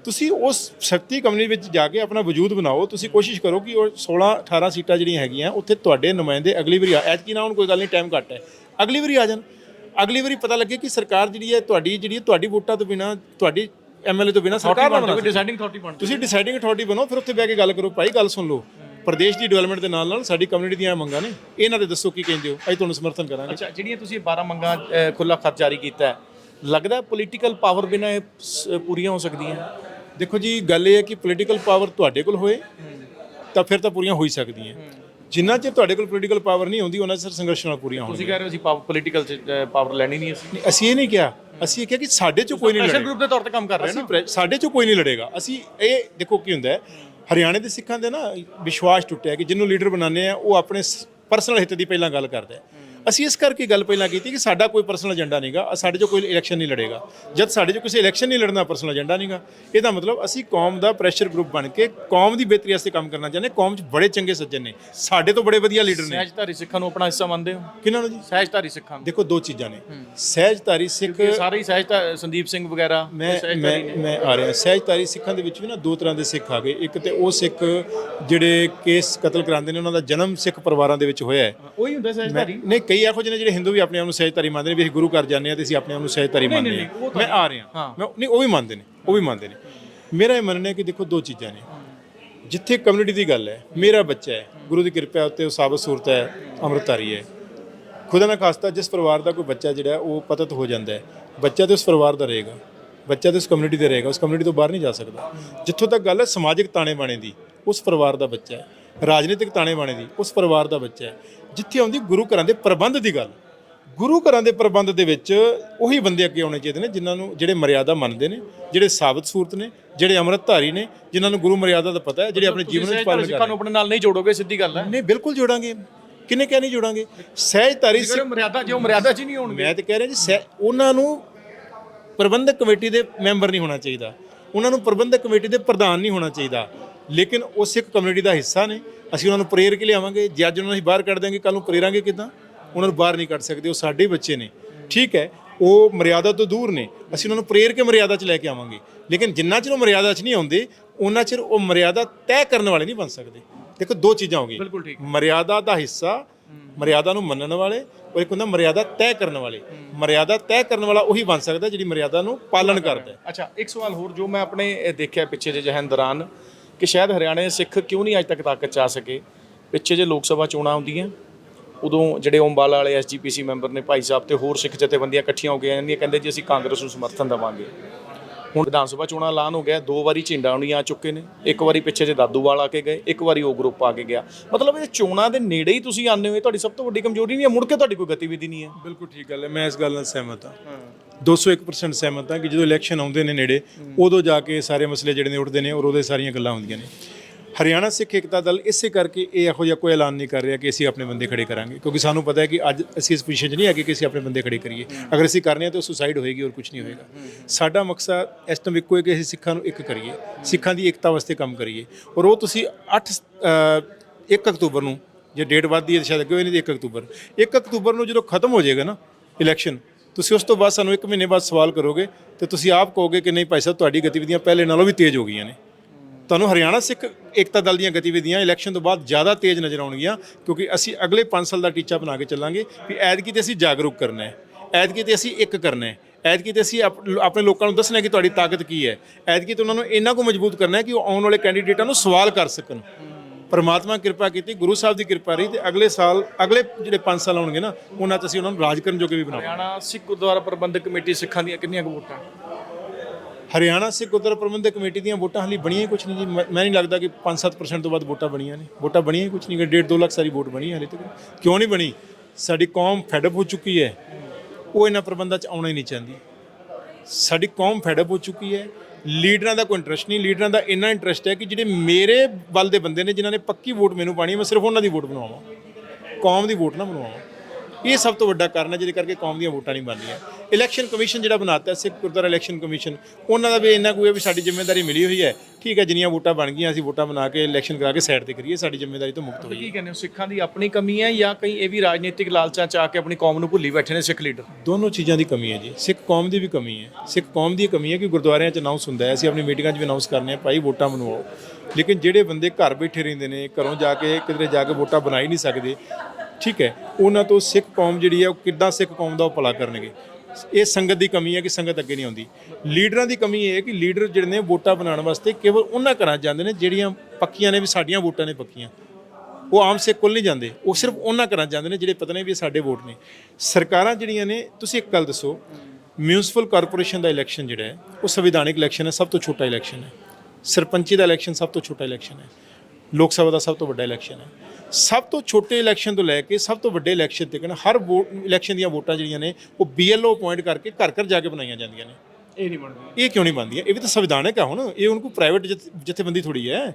ਤੁਸੀਂ ਉਸ ਸ਼ਕਤੀ ਕਮਿਊਨਿਟੀ ਵਿੱਚ ਜਾ ਕੇ ਆਪਣਾ ਵਜੂਦ ਬਣਾਓ। ਤੁਸੀਂ ਕੋਸ਼ਿਸ਼ ਕਰੋ ਕਿ ਉਹ 16 18 ਸੀਟਾਂ ਜਿਹੜੀਆਂ ਹੈਗੀਆਂ ਉੱਥੇ ਤੁਹਾਡੇ ਨੁਮਾਇੰਦੇ ਅਗਲੀ ਵਾਰੀ ਐਤਕੀ ਨਾ ਹੁਣ ਕੋਈ ਗੱਲ ਨਹੀਂ ਟਾਈਮ ਘੱਟ ਹੈ। ਅਗਲੀ ਵਾਰੀ ਆ ਜਾਣ। ਅਗਲੀ ਵਾਰੀ ਪਤਾ ਲੱਗੇ ਕਿ ਸਰਕਾਰ ਜਿਹੜੀ ਹੈ ਤੁਹਾਡੀ ਜਿਹੜੀ ਤੁਹਾਡੀ ਵੋਟਾਂ ਤੋਂ ਬਿਨਾ ਤੁਹਾਡੀ ਐਮਐਲਏ ਤੋਂ ਬਿਨਾ ਸਰਕਾਰ ਨਾ ਬਣਾ ਡਿਸਾਈਡਿੰਗ ਅਥਾਰਟੀ ਬਣ ਤੁਸੀਂ ਡਿਸਾਈਡਿੰਗ ਅਥਾਰਟੀ ਬਣੋ ਫਿਰ ਉੱਥੇ ਬਹਿ ਕੇ ਗੱਲ ਕਰੋ। ਭਾਈ ਗੱਲ ਸੁਣ ਲਓ। ਪ੍ਰਦੇਸ਼ ਦੀ ਡਿਵੈਲਪਮੈਂਟ ਦੇ ਨਾਲ ਨਾਲ ਸਾਡੀ ਕਮਿਊਨਿਟੀ ਦੀਆਂ ਮੰਗਾਂ ਨੇ। ਇਹਨਾਂ ਦੇ ਦੱਸੋ ਕੀ ਕਹਿੰਦੇ ਹੋ? ਅਸੀਂ ਤੁਹਾਨੂੰ ਸਮਰਥਨ ਕਰਾਂਗੇ। ਅੱਛਾ ਜਿਹੜੀਆਂ ਤੁਸੀਂ 12 ਮੰਗਾਂ ਖੁੱਲਾ ਖਤ ਜਾਰੀ ਕੀਤਾ ਹੈ ਲੱਗਦਾ ਪੋਲੀਟੀਕਲ ਪਾਵਰ ਬਿਨਾਂ ਇਹ ਪੂਰੀਆਂ ਹੋ ਸਕਦੀਆਂ? ਦੇਖੋ ਜੀ ਗੱਲ ਇਹ ਹੈ ਕਿ ਪੋਲੀਟੀਕਲ ਪਾਵਰ ਤੁਹਾਡੇ ਕੋਲ ਹੋਏ ਤਾਂ ਫਿਰ ਤਾਂ ਪੂਰੀਆਂ ਹੋ ਹੀ ਸਕਦੀਆਂ। ਜਿੰਨਾ ਚਿਰ ਤੁਹਾਡੇ ਕੋਲ ਪੋਲੀਟੀਕਲ ਪਾਵਰ ਨਹੀਂ ਹੁੰਦੀ ਉਹਨਾਂ ਚਿਰ ਸੰਘਰਸ਼ ਨਾਲ ਪੂਰੀਆਂ ਤੁਸੀਂ ਹੋਣਗੀਆਂ। ਕਹਿ ਰਹੇ ਹੋ ਅਸੀਂ ਪੋਲੀਟੀਕਲ ਪਾਵਰ ਲੈਣੀ ਨਹੀਂ ਅਸੀਂ। ਨਹੀਂ, ਅਸੀਂ ਇਹ ਨਹੀਂ ਕਿਹਾ। ਅਸੀਂ ਇਹ ਕਿਹਾ ਕਿ ਸਾਡੇ ਚੋਂ ਕੋਈ ਨਹੀਂ ਪ੍ਰੈਸ਼ਰ ਲੜੇਗਾ। ਗਰੁੱਪ ਦੇ ਤੌਰ ਤੇ ਕੰਮ ਕਰ ਰਹੇ ਹਾਂ ਅਸੀਂ ਪ੍ਰੈ- ਸਾਡੇ ਚੋਂ ਕੋਈ ਨਹੀਂ ਲੜੇਗਾ। ਅਸੀਂ ਇਹ ਦੇਖੋ ਕੀ ਹੁੰਦਾ ਹੈ ਹਰਿਆਣੇ ਦੇ ਸਿੱਖਾਂ ਦੇ ਨਾ ਵਿਸ਼ਵਾਸ ਟੁੱਟਿਆ ਕਿ ਜਿਹਨੂੰ ਲੀਡਰ ਬਣਾਉਂਦੇ ਆ ਉਹ ਆਪਣੇ ਪਰਸਨਲ ਹਿੱਤ ਦੀ ਪਹਿਲਾਂ ਗੱਲ ਕਰਦਾ ਹੈ ਅਸੀਂ ਇਸ ਕਰਕੇ ਗੱਲ ਪਹਿਲਾਂ ਕੀਤੀ ਕਿ ਸਾਡਾ ਕੋਈ ਪਰਸਨਲ ਏਜੰਡਾ ਨਹੀਂਗਾ ਸਾਡੇ 'ਚੋਂ ਕੋਈ ਇਲੈਕਸ਼ਨ ਨਹੀਂ ਲੜੇਗਾ। ਜਦ ਸਾਡੇ 'ਚ ਕਿਸੇ ਇਲੈਕਸ਼ਨ ਨਹੀਂ ਲੜਨਾ ਪਰਸਨਲ ਏਜੰਡਾ ਨਹੀਂਗਾ ਇਹਦਾ ਮਤਲਬ ਅਸੀਂ ਕੌਮ ਦਾ ਪ੍ਰੈਸ਼ਰ ਗਰੁੱਪ ਬਣ ਕੇ ਕੌਮ ਦੀ ਬਿਹਤਰੀ ਵਾਸਤੇ ਕੰਮ ਕਰਨਾ ਚਾਹੁੰਦੇ ਕੌਮ 'ਚ ਬੜੇ ਚੰਗੇ ਸੱਜਣ ਨੇ ਸਾਡੇ ਤੋਂ ਬੜੇ ਵਧੀਆ ਲੀਡਰ ਨੇ। ਸਹਿਜਧਾਰੀ ਸਿੱਖਾਂ ਨੂੰ ਆਪਣਾ ਹਿੱਸਾ ਮੰਨਦੇ ਹੋ? ਕਿਹਨਾਂ ਨੂੰ ਜੀ? ਸਹਿਜਧਾਰੀ ਸਿੱਖਾਂ ਨੂੰ। ਦੇਖੋ ਦੋ ਚੀਜ਼ਾਂ ਨੇ। ਸਹਿਜਧਾਰੀ ਸਿੱਖ ਸਾਰੇ ਹੀ ਸਹਿਜਧਾਰੀ ਸੰਦੀਪ ਸਿੰਘ ਵਗੈਰਾ ਮੈਂ ਮੈਂ ਮੈਂ ਆ ਰਿਹਾ। ਸਹਿਜਧਾਰੀ ਸਿੱਖਾਂ ਦੇ ਵਿੱਚ ਵੀ ਨਾ ਦੋ ਤਰ੍ਹਾਂ ਦੇ ਸਿੱਖ ਆ ਗਏ। ਇੱਕ ਤੇ ਉਹ ਸਿੱਖ ਜਿਹੜੇ ਕੇਸ ਕਤਲ ਕਰਾਉਂਦੇ ਨੇ ਉਹਨਾਂ ਦਾ ਜਨਮ ਸਿੱਖ ਪਰਿਵਾਰਾਂ ਦੇ ਵਿੱਚ ਹੋਇਆ ਹੈ। ਉਹੀ ਹੁੰਦਾ ਸਹਿਜਧਾਰੀ। ਨਹੀਂ ਕਈ ਇਹੋ ਜਿਹੇ ਨੇ ਜਿਹੜੇ ਹਿੰਦੂ ਵੀ ਆਪਣੇ ਆਪ ਨੂੰ ਸਹਿਜਧਾਰੀ ਮੰਨਦੇ ਨੇ ਵੀ ਅਸੀਂ ਗੁਰੂ ਘਰ ਜਾਂਦੇ ਆ ਤੇ ਅਸੀਂ ਆਪਣੇ ਆਪ ਨੂੰ ਸਹਿਜਧਾਰੀ ਮੰਨਦੇ ਹਾਂ। ਮੈਂ ਆ ਰਿਹਾ। ਮੈਂ ਨਹੀਂ ਉਹ ਵੀ ਮੰਨਦੇ ਨੇ ਉਹ ਵੀ ਮੰਨਦੇ ਨੇ। ਮੇਰਾ ਇਹ ਮੰਨਣਾ ਹੈ ਕਿ ਦੇਖੋ ਦੋ ਚੀਜ਼ਾਂ ਨੇ। ਜਿੱਥੇ ਕਮਿਊਨਿਟੀ ਦੀ ਗੱਲ ਹੈ ਮੇਰਾ ਬੱਚਾ ਹੈ ਗੁਰੂ ਦੀ ਕਿਰਪਾ ਉੱਤੇ ਉਹ ਸਾਬਤ ਸੂਰਤ ਹੈ ਅੰਮ੍ਰਿਤਧਾਰੀ ਹੈ। ਖੁਦਾ ਨਾ ਖਾਸਤਾ ਜਿਸ ਪਰਿਵਾਰ ਦਾ ਕੋਈ ਬੱਚਾ ਜਿਹੜਾ ਉਹ ਪਤਤ ਹੋ ਜਾਂਦਾ ਹੈ। ਬੱਚਾ ਤੇ ਉਸ ਪਰਿਵਾਰ ਦਾ ਰਹੇਗਾ। ਬੱਚਾ ਤੇ ਉਸ ਕਮਿਊਨਿਟੀ ਦਾ ਰਹੇਗਾ। ਉਸ ਕਮਿਊਨਿਟੀ ਤੋਂ ਬਾਹਰ ਨਹੀਂ ਜਾ ਸਕਦਾ। ਜਿੱਥੋਂ ਤੱਕ ਗੱਲ ਹੈ ਸਮਾਜਿਕ ਤਾਣੇ ਬਾਣੇ ਦੀ ਉਸ ਪਰਿਵਾਰ ਦਾ ਬੱਚਾ ਹੈ। ਰਾਜਨੀਤਿਕ ਤਾਣੇ ਬਾਣੇ ਦੀ ਉਸ ਪਰਿਵਾਰ ਦਾ ਬੱਚਾ ਹੈ ਜਿੱਥੇ ਆਉਂਦੀ ਗੁਰੂ ਘਰਾਂ ਦੇ ਪ੍ਰਬੰਧ ਦੀ ਗੱਲ। ਗੁਰੂ ਘਰਾਂ ਦੇ ਪ੍ਰਬੰਧ ਦੇ ਵਿੱਚ ਉਹੀ ਬੰਦੇ ਅੱਗੇ ਆਉਣੇ ਚਾਹੀਦੇ ਨੇ ਜਿਨ੍ਹਾਂ ਨੂੰ ਜਿਹੜੇ ਮਰਿਆਦਾ ਮੰਨਦੇ ਨੇ ਜਿਹੜੇ ਸਾਬਤ ਸੂਰਤ ਨੇ ਜਿਹੜੇ ਅੰਮ੍ਰਿਤਧਾਰੀ ਨੇ ਜਿਨ੍ਹਾਂ ਨੂੰ ਗੁਰੂ ਮਰਿਆਦਾ ਦਾ ਪਤਾ ਹੈ ਜਿਹੜੇ ਆਪਣੇ ਜੀਵਨ ਵਿੱਚ ਪਾਲਣ ਸਿੱਖਾਂ ਕਰਦੇ ਨੂੰ ਆਪਣੇ ਨਾਲ ਨਹੀਂ ਜੋੜੋਗੇ ਸਿੱਧੀ ਗੱਲ ਹੈ। ਨੇ ਬਿਲਕੁਲ ਜੋੜਾਂਗੇ। ਕਿੰਨੇ ਕਹਿ ਨਹੀਂ ਜੋੜਾਂਗੇ? ਸਹਿਜਧਾਰੀ ਜਿਹੜੇ ਮਰਿਆਦਾ ਜੇ ਉਹ ਮਰਿਆਦਾ 'ਚ ਨਹੀਂ ਹੋਣਗੇ। ਮੈਂ ਤੇ ਕਹਿ ਰਿਹਾ ਜੀ ਉਹਨਾਂ ਨੂੰ ਪ੍ਰਬੰਧਕ ਕਮੇਟੀ ਦੇ ਮੈਂਬਰ ਨਹੀਂ ਹੋਣਾ ਚਾਹੀਦਾ। ਉਹਨਾਂ ਨੂੰ ਪ੍ਰਬੰਧਕ ਕਮੇਟੀ ਦੇ ਪ੍ਰਧਾਨ ਨਹੀਂ ਹੋਣਾ ਚਾਹੀਦਾ। ਲੇਕਿਨ ਉਹ ਸਿੱਖ ਕਮਿਊਨਿਟੀ ਦਾ ਹਿੱਸਾ ਨੇ। ਅਸੀਂ ਉਹਨਾਂ ਨੂੰ ਪ੍ਰੇਰ ਕੇ ਲਿਆਵਾਂਗੇ। ਜੇ ਅੱਜ ਉਹਨਾਂ ਨੂੰ ਅਸੀਂ ਬਾਹਰ ਕੱਢ ਦਾਂਗੇ ਕੱਲ ਨੂੰ ਪ੍ਰੇਰਾਂਗੇ ਕਿਦਾਂ? ਉਹਨਾਂ ਨੂੰ ਬਾਹਰ ਨਹੀਂ ਕੱਢ ਸਕਦੇ। ਉਹ ਸਾਡੇ ਬੱਚੇ ਨੇ। ਠੀਕ ਹੈ ਉਹ ਮਰਿਆਦਾ ਤੋਂ ਦੂਰ ਨੇ। ਅਸੀਂ ਉਹਨਾਂ ਨੂੰ ਪ੍ਰੇਰ ਕੇ ਮਰਿਆਦਾ 'ਚ ਲੈ ਕੇ ਆਵਾਂਗੇ। ਲੇਕਿਨ ਜਿੰਨਾ ਚਿਰ ਉਹ ਮਰਿਆਦਾ 'ਚ ਨਹੀਂ ਆਉਂਦੇ ਉਹਨਾਂ ਚਿਰ ਉਹ ਮਰਿਆਦਾ ਤੈਅ ਕਰਨ ਵਾਲੇ ਨਹੀਂ ਬਣ ਸਕਦੇ। ਦੇਖੋ ਦੋ ਚੀਜ਼ਾਂ ਹੋ ਗਈਆਂ। ਮਰਿਆਦਾ ਦਾ ਹਿੱਸਾ ਮਰਿਆਦਾ ਨੂੰ ਮੰਨਣ ਵਾਲੇ ਔਰ ਇੱਕ ਹੁੰਦਾ ਮਰਿਆਦਾ ਤੈਅ ਕਰਨ ਵਾਲੇ। ਮਰਿਆਦਾ ਤੈਅ ਕਰਨ ਵਾਲਾ ਉਹੀ ਬਣ ਸਕਦਾ ਜਿਹੜੀ ਮਰਿਆਦਾ ਨੂੰ ਪਾਲਣ ਕਰਦਾ ਅੱਛਾ ਇੱਕ ਸਵਾਲ ਹੋਰ ਜੋ ਮੈਂ ਆਪਣੇ ਦੇਖਿਆ ਪਿੱਛੇ ਜੇ ਜਹਨ ਦੌਰਾਨ। ਕਿ ਸ਼ਾਇਦ ਹਰਿਆਣੇ ਦੇ ਸਿੱਖ ਕਿਉਂ ਨਹੀਂ ਅੱਜ ਤੱਕ ਤਾਕਤ ਚ ਆ ਸਕੇ? ਪਿੱਛੇ ਜੇ ਲੋਕ ਸਭਾ ਚੋਣਾਂ ਆਉਂਦੀਆਂ ਉਦੋਂ ਜਿਹੜੇ ਓਮਬਾਲਾ ਵਾਲੇ ਐਸਜੀਪੀਸੀ ਮੈਂਬਰ ਨੇ ਭਾਈ ਸਾਹਿਬ ਤੇ ਹੋਰ ਸਿੱਖ ਜਥੇਬੰਦੀਆਂ ਇਕੱਠੀਆਂ ਹੋ ਗਈਆਂ ਜਾਂਦੀਆਂ ਕਹਿੰਦੇ ਜੀ ਅਸੀਂ ਕਾਂਗਰਸ ਨੂੰ ਸਮਰਥਨ ਦੇਵਾਂਗੇ। ਹੁਣ ਵਿਧਾਨ ਸਭਾ ਚੋਣਾਂ ਐਲਾਨ ਹੋ ਗਿਆ, ਦੋ ਵਾਰੀ ਝਿੰਡਾ ਉਣੀ ਆ ਚੁੱਕੇ ਨੇ, ਇੱਕ ਵਾਰੀ ਪਿੱਛੇ ਜੇ ਦਾਦੂਵਾਲ ਆ ਕੇ ਗਏ, ਇੱਕ ਵਾਰੀ ਉਹ ਗਰੁੱਪ ਆ ਕੇ ਗਿਆ। ਮਤਲਬ ਇਹ ਚੋਣਾਂ ਦੇ ਨੇੜੇ ਹੀ ਤੁਸੀਂ ਆਉਂਦੇ ਹੋ ਤੁਹਾਡੀ ਸਭ ਤੋਂ ਵੱਡੀ ਕਮਜ਼ੋਰੀ ਨਹੀਂ ਹੈ, ਮੁੜ ਕੇ ਤੁਹਾਡੀ ਕੋਈ ਗਤੀਵਿਧੀ ਨਹੀਂ ਹੈ। ਬਿਲਕੁਲ ਠੀਕ ਗੱਲ ਹੈ, ਮੈਂ ਇਸ ਗੱਲ ਨਾਲ ਸਹਿਮਤ ਹਾਂ। 201% ਸਹਿਮਤ ਹਾਂ ਕਿ ਜਦੋਂ ਇਲੈਕਸ਼ਨ ਆਉਂਦੇ ਨੇ ਨੇੜੇ, ਉਦੋਂ ਜਾ ਕੇ ਸਾਰੇ ਮਸਲੇ ਜਿਹੜੇ ਨੇ ਉੱਠਦੇ ਨੇ ਔਰ ਉਹਦੇ ਸਾਰੀਆਂ ਗੱਲਾਂ ਹੁੰਦੀਆਂ ਨੇ। ਹਰਿਆਣਾ ਸਿੱਖ ਏਕਤਾ ਦਲ ਇਸੇ ਕਰਕੇ ਇਹ ਇਹੋ ਜਿਹਾ ਕੋਈ ਐਲਾਨ ਨਹੀਂ ਕਰ ਰਿਹਾ ਕਿ ਅਸੀਂ ਆਪਣੇ ਬੰਦੇ ਖੜੇ ਕਰਾਂਗੇ, ਕਿਉਂਕਿ ਸਾਨੂੰ ਪਤਾ ਹੈ ਕਿ ਅੱਜ ਅਸੀਂ ਇਸ ਪੋਜੀਸ਼ਨ 'ਚ ਨਹੀਂ ਹੈਗੇ ਕਿ ਅਸੀਂ ਆਪਣੇ ਬੰਦੇ ਖੜੇ ਕਰੀਏ। ਅਗਰ ਅਸੀਂ ਕਰਨੇ ਆ ਤਾਂ ਸੁਸਾਈਡ ਹੋਏਗੀ ਔਰ ਕੁਝ ਨਹੀਂ ਹੋਏਗਾ। ਸਾਡਾ ਮਕਸਦ ਇਸ ਟਾਈਮ ਇੱਕੋ ਹੈ ਕਿ ਅਸੀਂ ਸਿੱਖਾਂ ਨੂੰ ਇੱਕ ਕਰੀਏ, ਸਿੱਖਾਂ ਦੀ ਏਕਤਾ ਵਾਸਤੇ ਕੰਮ ਕਰੀਏ। ਔਰ ਉਹ ਤੁਸੀਂ 8 1 ਅਕਤੂਬਰ ਨੂੰ, ਜੇ ਡੇਟ ਵੱਧਦੀ ਹੈ ਸ਼ਾਇਦ ਅੱਗੇ ਹੋਈ ਨਹੀਂ 1 ਅਕਤੂਬਰ। 1 ਅਕਤੂਬਰ ਨੂੰ ਜਦੋਂ ਖਤਮ ਹੋ ਜਾਏਗਾ ਨਾ ਇਲੈਕਸ਼ਨ ਤੁਸੀਂ ਉਸ ਤੋਂ ਬਾਅਦ ਸਾਨੂੰ 1 ਮਹੀਨੇ ਬਾਅਦ ਸਵਾਲ ਕਰੋਗੇ ਤੇ ਤੁਸੀਂ ਆਪ ਕਹੋਗੇ ਕਿ ਨਹੀਂ ਭਾਈ ਸਾਹਿਬ, ਤੁਹਾਡੀ ਗਤੀਵਿਧੀਆਂ ਪਹਿਲੇ ਨਾਲੋਂ ਵੀ ਤੇਜ਼ ਹੋ ਗਈਆਂ ਨੇ। ਤੁਹਾਨੂੰ ਹਰਿਆਣਾ ਸਿੱਖ ਏਕਤਾ ਦਲ ਦੀਆਂ ਗਤੀਵਿਧੀਆਂ ਇਲੈਕਸ਼ਨ ਤੋਂ ਬਾਅਦ ਜ਼ਿਆਦਾ ਤੇਜ਼ ਨਜ਼ਰ ਆਉਣਗੀਆਂ, ਕਿਉਂਕਿ ਅਸੀਂ ਅਗਲੇ 5 ਸਾਲ ਦਾ ਟੀਚਾ ਬਣਾ ਕੇ ਚੱਲਾਂਗੇ ਵੀ ਐਤਕੀ ਤੇ ਅਸੀਂ ਜਾਗਰੂਕ ਕਰਨਾ ਹੈ, ਐਤਕੀ ਤੇ ਅਸੀਂ ਇੱਕ ਕਰਨਾ ਹੈ, ਐਤਕੀ ਤੇ ਅਸੀਂ ਆਪਣੇ ਲੋਕਾਂ ਨੂੰ ਦੱਸਣਾ ਕਿ ਤੁਹਾਡੀ ਤਾਕਤ ਕੀ ਹੈ, ਐਤਕੀ ਤੇ ਉਹਨਾਂ ਨੂੰ ਇੰਨਾ ਕੁ ਮਜ਼ਬੂਤ ਕਰਨਾ ਹੈ ਕਿ ਉਹ ਆਉਣ ਵਾਲੇ ਕੈਂਡੀਡੇਟਾਂ ਨੂੰ ਸਵਾਲ ਕਰ ਸਕਣ। ਪਰਮਾਤਮਾ ਕਿਰਪਾ ਕੀਤੀ, ਗੁਰੂ ਸਾਹਿਬ ਦੀ ਕਿਰਪਾ ਰਹੀ ਤੇ ਅਗਲੇ ਸਾਲ, ਅਗਲੇ ਜਿਹੜੇ 5 ਸਾਲ ਆਉਣਗੇ ਨਾ, ਉਹਨਾਂ 'ਚ ਅਸੀਂ ਉਹਨਾਂ ਨੂੰ ਰਾਜ ਕਰਨ ਜੋਗੇ ਵੀ ਬਣਾਵਾਂਗੇ ਹਰਿਆਣਾ ਸਿੱਖ ਗੁਰਦੁਆਰਾ ਪ੍ਰਬੰਧਕ ਕਮੇਟੀ ਸਿੱਖਾਂ ਦੀਆਂ ਕਿੰਨੀਆਂ ਵੋਟਾਂ? ਹਰਿਆਣਾ ਸਿੱਖ ਗੁਰਦੁਆਰਾ ਪ੍ਰਬੰਧਕ ਕਮੇਟੀ ਦੀਆਂ ਵੋਟਾਂ ਹਾਲੀ ਬਣੀਆਂ ਹੀ ਕੁਝ ਨਹੀਂ ਜੀ। ਮੈਂ ਮੈਂ ਨਹੀਂ ਲੱਗਦਾ ਕਿ 5-7% ਤੋਂ ਵੱਧ ਵੋਟਾਂ ਬਣੀਆਂ ਨੇ। ਵੋਟਾਂ ਬਣੀਆਂ ਹੀ ਕੁਝ ਨਹੀਂ ਕਿ 1.5-2 ਲੱਖ ਸਾਰੀ ਵੋਟ ਬਣੀ ਹੈ ਹਾਲੇ ਤੱਕ। ਕਿਉਂ ਨਹੀਂ ਬਣੀ? ਸਾਡੀ ਕੌਮ ਫੈਡਅਪ ਹੋ ਚੁੱਕੀ ਹੈ। ਉਹ ਇਹਨਾਂ ਪ੍ਰਬੰਧਾਂ 'ਚ ਆਉਣਾ ਹੀ ਨਹੀਂ ਚਾਹੁੰਦੀ। ਸਾਡੀ ਕੌਮ ਫੈਡਅਪ ਹੋ ਚੁੱਕੀ ਹੈ। ਲੀਡਰਾਂ ਦਾ ਕੋਈ ਇੰਟਰਸਟ ਨਹੀਂ। ਲੀਡਰਾਂ ਦਾ ਇੰਨਾ ਇੰਟਰਸਟ ਹੈ ਕਿ ਜਿਹੜੇ ਮੇਰੇ ਵੱਲ ਦੇ ਬੰਦੇ ਨੇ, ਜਿਨ੍ਹਾਂ ਨੇ ਪੱਕੀ ਵੋਟ ਮੈਨੂੰ ਪਾਣੀ ਮੈਂ ਸਿਰਫ ਉਹਨਾਂ ਦੀ ਵੋਟ ਬਣਾਵਾਂ। ਕੌਮ ਦੀ ਵੋਟ ਨਾ ਬਣਵਾਵਾਂ। ਇਹ ਸਭ ਤੋਂ ਵੱਡਾ ਕਾਰਨ ਹੈ, ਜਿਹਦੇ ਕਰਕੇ ਕੌਮ ਦੀਆਂ ਵੋਟਾਂ ਨਹੀਂ ਬਣਦੀਆਂ। ਇਲੈਕਸ਼ਨ ਕਮਿਸ਼ਨ ਜਿਹੜਾ ਬਣਾਤਾ ਸਿੱਖ ਗੁਰਦੁਆਰਾ ਇਲੈਕਸ਼ਨ ਕਮਿਸ਼ਨ ਉਹਨਾਂ ਦਾ ਵੀ ਇੰਨਾ ਕੋਈ ਵੀ ਸਾਡੀ ਜ਼ਿੰਮੇਵਾਰੀ ਮਿਲੀ ਹੋਈ ਹੈ। ਠੀਕ ਹੈ ਜਿੰਨੀਆਂ ਵੋਟਾਂ ਬਣ ਗਈਆਂ ਅਸੀਂ ਵੋਟਾਂ ਬਣਾ ਕੇ ਇਲੈਕਸ਼ਨ ਕਰਾ ਕੇ ਸਾਈਡ ਤੇ ਕਰੀਏ ਸਾਡੀ ਜ਼ਿੰਮੇਵਾਰੀ ਤੋਂ ਮੁਕਤ ਹੋਈਏ। ਕੀ ਕਹਿੰਦੇ ਹੋ ਸਿੱਖਾਂ ਦੀ ਆਪਣੀ ਕਮੀ ਹੈ ਜਾਂ ਕਈ ਇਹ ਵੀ ਰਾਜਨੀਤਿਕ ਲਾਲਚਾਂ ਚ ਆ ਕੇ ਆਪਣੀ ਕੌਮ ਨੂੰ ਭੁੱਲੀ ਬੈਠੇ ਨੇ ਸਿੱਖ ਲੀਡਰ? ਦੋਨੋਂ ਚੀਜ਼ਾਂ ਦੀ ਕਮੀ ਹੈ ਜੀ। ਸਿੱਖ ਕੌਮ ਦੀ ਵੀ ਕਮੀ ਹੈ। ਸਿੱਖ ਕੌਮ ਦੀ ਕਮੀ ਹੈ ਕਿ ਗੁਰਦੁਆਰਿਆਂ 'ਚ ਅਨਾਉਂਸ ਹੁੰਦਾ ਹੈ ਅਸੀਂ ਆਪਣੀ ਮੀਟਿੰਗਾਂ 'ਚ ਵੀ ਅਨਾਉਂਸ ਕਰਨੇ ਆ ਭਾਈ ਵੋਟਾਂ ਬਣਵਾਓ। ਲੇਕਿਨ ਜਿਹੜੇ ਬੰਦੇ ਘਰ ਬੈਠੇ ਰਹਿੰਦੇ ਨੇ ਘਰੋਂ ਜਾ ਕੇ ਕਿਧਰੇ ਜਾ ਕੇ ਵੋਟਾਂ ਬਣਾ ਹੀ ਨਹੀਂ ਸਕਦੇ ਠੀਕ ਹੈ ਉਹਨਾਂ ਤੋਂ ਸਿੱਖ ਕੌਮ ਜਿਹੜੀ ਹੈ ਉਹ ਕਿੱਦਾਂ ਸਿੱਖ ਕੌਮ ਦਾ ਉਹ ਭਲਾ ਕਰਨਗੇ? ਇਹ ਸੰਗਤ ਦੀ ਕਮੀ ਹੈ ਕਿ ਸੰਗਤ ਅੱਗੇ ਨਹੀਂ ਆਉਂਦੀ। ਲੀਡਰਾਂ ਦੀ ਕਮੀ ਇਹ ਹੈ ਕਿ ਲੀਡਰ ਜਿਹੜੇ ਨੇ ਵੋਟਾਂ ਬਣਾਉਣ ਵਾਸਤੇ ਕੇਵਲ ਉਹਨਾਂ ਘਰਾਂ 'ਚ ਜਾਂਦੇ ਨੇ ਜਿਹੜੀਆਂ ਪੱਕੀਆਂ ਨੇ ਵੀ ਸਾਡੀਆਂ ਵੋਟਾਂ ਨੇ ਪੱਕੀਆਂ। ਉਹ ਆਮ ਸਿੱਖ ਕੋਲ ਨਹੀਂ ਜਾਂਦੇ। ਉਹ ਸਿਰਫ ਉਹਨਾਂ ਘਰਾਂ 'ਚ ਜਾਂਦੇ ਨੇ ਜਿਹੜੇ ਪਤਾ ਨੇ ਵੀ ਇਹ ਸਾਡੇ ਵੋਟ ਨੇ। ਸਰਕਾਰਾਂ ਜਿਹੜੀਆਂ ਨੇ, ਤੁਸੀਂ ਇੱਕ ਗੱਲ ਦੱਸੋ ਮਿਊਨਿਸਪਲ ਕਾਰਪੋਰੇਸ਼ਨ ਦਾ ਇਲੈਕਸ਼ਨ ਜਿਹੜਾ ਹੈ, ਉਹ ਸੰਵਿਧਾਨਿਕ ਇਲੈਕਸ਼ਨ ਹੈ, ਸਭ ਤੋਂ ਛੋਟਾ ਇਲੈਕਸ਼ਨ ਹੈ। ਸਰਪੰਚੀ ਦਾ ਇਲੈਕਸ਼ਨ ਸਭ ਤੋਂ ਛੋਟਾ ਇਲੈਕਸ਼ਨ ਹੈ। ਲੋਕ ਸਭਾ ਦਾ ਸਭ ਤੋਂ ਵੱਡਾ ਇਲੈਕਸ਼ਨ ਹੈ। ਸਭ ਤੋਂ ਛੋਟੇ ਇਲੈਕਸ਼ਨ ਤੋਂ ਲੈ ਕੇ ਸਭ ਤੋਂ ਵੱਡੇ ਇਲੈਕਸ਼ਨ ਤੱਕ ਹਰ ਵੋਟ ਇਲੈਕਸ਼ਨ ਦੀਆਂ ਵੋਟਾਂ ਜਿਹੜੀਆਂ ਨੇ ਉਹ ਬੀਐਲਓ ਅਪਾਇੰਟ ਕਰਕੇ ਘਰ ਘਰ ਜਾ ਕੇ ਬਣਾਈਆਂ ਜਾਂਦੀਆਂ ਨੇ। ਇਹ ਨਹੀਂ ਬਣਦੀ ਇਹ ਕਿਉਂ ਨਹੀਂ ਬਣਦੀਆਂ? ਇਹ ਵੀ ਤਾਂ ਸੰਵਿਧਾਨਕ ਹੈ ਹੁਣ। ਇਹ ਉਹਨਾਂ ਕੋ ਪ੍ਰਾਈਵੇਟ ਜਥੇਬੰਦੀ ਥੋੜੀ ਹੈ।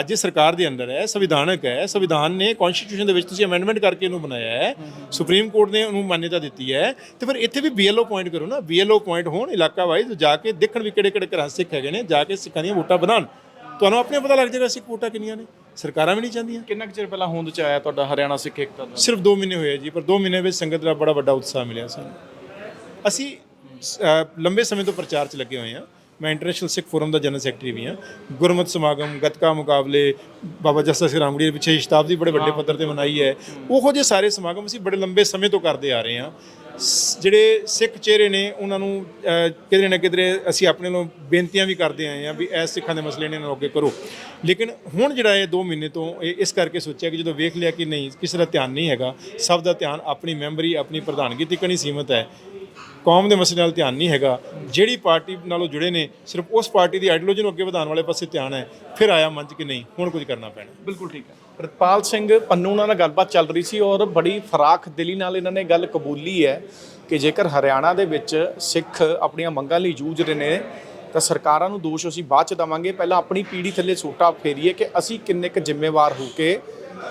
ਅੱਜ ਇਹ ਸਰਕਾਰ ਦੇ ਅੰਦਰ ਹੈ ਸੰਵਿਧਾਨਕ ਹੈ। ਸੰਵਿਧਾਨ ਨੇ ਕਨਸਟੀਟਿਊਸ਼ਨ ਦੇ ਵਿੱਚ ਤੁਸੀਂ ਅਮੈਂਡਮੈਂਟ ਕਰਕੇ ਇਹਨੂੰ ਬਣਾਇਆ ਹੈ। ਸੁਪਰੀਮ ਕੋਰਟ ਨੇ ਉਹਨੂੰ ਮਾਨਯਤਾ ਦਿੱਤੀ ਹੈ। ਤੇ ਫਿਰ ਇੱਥੇ ਵੀ ਬੀਐਲਓ ਪੁਆਇੰਟ ਕਰੋ ਨਾ। ਬੀਐਲਓ ਪੁਆਇੰਟ ਹੋਣ ਇਲਾਕਾ ਵਾਈਜ਼ ਜਾ ਕੇ ਦੇਖਣ ਵੀ ਕਿਹੜੇ ਕਿਹੜੇ ਘਰਾਂ ਸਿੱਖ ਹੈਗੇ ਨੇ ਜਾ ਕੇ ਸਿੱਖਾਂ ਦੀਆਂ ਵੋਟਾਂ ਬਣਾਉਣ। ਤੁਹਾਨੂੰ ਆਪਣੇ ਪਤਾ ਲੱਗ ਜਾਏਗਾ ਸਿੱਖ ਵੋਟਾਂ ਕਿੰਨੀਆਂ ਨੇ। ਸਰਕਾਰਾਂ ਵੀ ਨਹੀਂ ਚਾਹੁੰਦੀਆਂ। ਕਿੰਨਾ ਕੁ ਚਿਰ ਪਹਿਲਾਂ ਹੋਂਦ ਚ ਆਇਆ ਤੁਹਾਡਾ ਹਰਿਆਣਾ ਸਿੱਖ ਏਕਤਾ ਦਾ? ਸਿਰਫ 2 ਮਹੀਨੇ ਹੋਏ ਆ ਜੀ ਪਰ 2 ਮਹੀਨੇ ਵਿੱਚ ਸੰਗਤ ਦਾ ਬੜਾ ਵੱਡਾ ਉਤਸ਼ਾਹ ਮਿਲਿਆ ਸਾਨੂੰ। ਅਸੀਂ ਅ, ਲੰਬੇ ਸਮੇਂ ਤੋਂ ਪ੍ਰਚਾਰ 'ਚ ਲੱਗੇ ਹੋਏ ਹਾਂ ਮੈਂ ਇੰਟਰਨੈਸ਼ਨਲ ਸਿੱਖ ਫੋਰਮ ਦਾ ਜਨਰਲ ਸੈਕਟਰੀ ਵੀ ਹਾਂ ਗੁਰਮਤ ਸਮਾਗਮ ਗੱਤਕਾ ਮੁਕਾਬਲੇ ਬਾਬਾ ਜੱਸਾ ਸਿੰਘ ਰਾਮਗੜੀ ਦੇ ਪਿੱਛੇ ਸ਼ਤਾਬਦੀ ਬੜੇ ਵੱਡੇ ਪੱਧਰ ਤੇ ਮਨਾਈ ਹੈ। ਉਹੋ ਜਿਹੇ ਸਾਰੇ ਸਮਾਗਮ ਅਸੀਂ ਬੜੇ ਲੰਬੇ ਸਮੇਂ ਤੋਂ ਕਰਦੇ ਆ ਰਹੇ ਹਾਂ ਜਿਹੜੇ ਸਿੱਖ ਚਿਹਰੇ ਨੇ, ਉਹਨਾਂ ਨੂੰ ਕਿਧਰੇ ਨਾ ਕਿਧਰੇ ਅਸੀਂ ਆਪਣੇ ਨੂੰ ਬੇਨਤੀਆਂ ਵੀ ਕਰਦੇ ਆਏ ਹਾਂ ਵੀ ਐਸ ਸਿੱਖਾਂ ਦੇ ਮਸਲੇ ਨੇ ਇਹਨਾਂ ਨੂੰ ਅੱਗੇ ਕਰੋ। ਲੇਕਿਨ ਹੁਣ ਜਿਹੜਾ ਇਹ 2 ਮਹੀਨੇ ਤੋਂ ਇਹ ਇਸ ਕਰਕੇ ਸੋਚਿਆ ਕਿ ਜਦੋਂ ਵੇਖ ਲਿਆ ਕਿ ਨਹੀਂ, ਕਿਸੇ ਦਾ ਧਿਆਨ ਨਹੀਂ ਹੈਗਾ, ਸਭ ਦਾ ਧਿਆਨ ਆਪਣੀ ਮੈਂਬਰੀ, ਆਪਣੀ ਪ੍ਰਧਾਨਗੀ ਤੱਕ ਹੀ ਸੀਮਤ ਹੈ। ਕੌਮ ਦੇ ਮਸਲੇ ਨਾਲ ਧਿਆਨ ਨਹੀਂ ਹੈਗਾ। ਜਿਹੜੀ ਪਾਰਟੀ ਨਾਲੋਂ ਜੁੜੇ ਨੇ, ਸਿਰਫ ਉਸ ਪਾਰਟੀ ਦੀ ਆਈਡੀਓਲੋਜੀ ਨੂੰ ਅੱਗੇ ਵਧਾਉਣ ਵਾਲੇ ਪਾਸੇ ਧਿਆਨ ਹੈ। ਫਿਰ ਆਇਆ ਮੰਚ ਕਿ ਨਹੀਂ, ਹੁਣ ਕੁਝ ਕਰਨਾ ਪੈਣਾ। ਬਿਲਕੁਲ ਠੀਕ ਹੈ। ਪ੍ਰਤਪਾਲ ਸਿੰਘ ਪੰਨੂ ਨਾਲ ਗੱਲਬਾਤ ਚੱਲ ਰਹੀ ਸੀ ਔਰ ਬੜੀ ਫਰਾਖ ਦਿਲੀ ਨਾਲ ਇਹਨਾਂ ਨੇ ਗੱਲ ਕਬੂਲੀ ਹੈ ਕਿ ਜੇਕਰ ਹਰਿਆਣਾ ਦੇ ਵਿੱਚ ਸਿੱਖ ਆਪਣੀਆਂ ਮੰਗਾਂ ਲਈ ਜੂਝ ਰਹੇ ਨੇ, ਤਾਂ ਸਰਕਾਰਾਂ ਨੂੰ ਦੋਸ਼ ਅਸੀਂ ਬਾਅਦ ਚ ਦਵਾਂਗੇ। ਪਹਿਲਾਂ ਆਪਣੀ ਪੀੜੀ ਥੱਲੇ ਸੋਟਾ ਫੇਰੀਏ ਕਿ ਅਸੀਂ ਕਿੰਨੇ ਕੁ ਜ਼ਿੰਮੇਵਾਰ ਹੋ ਕੇ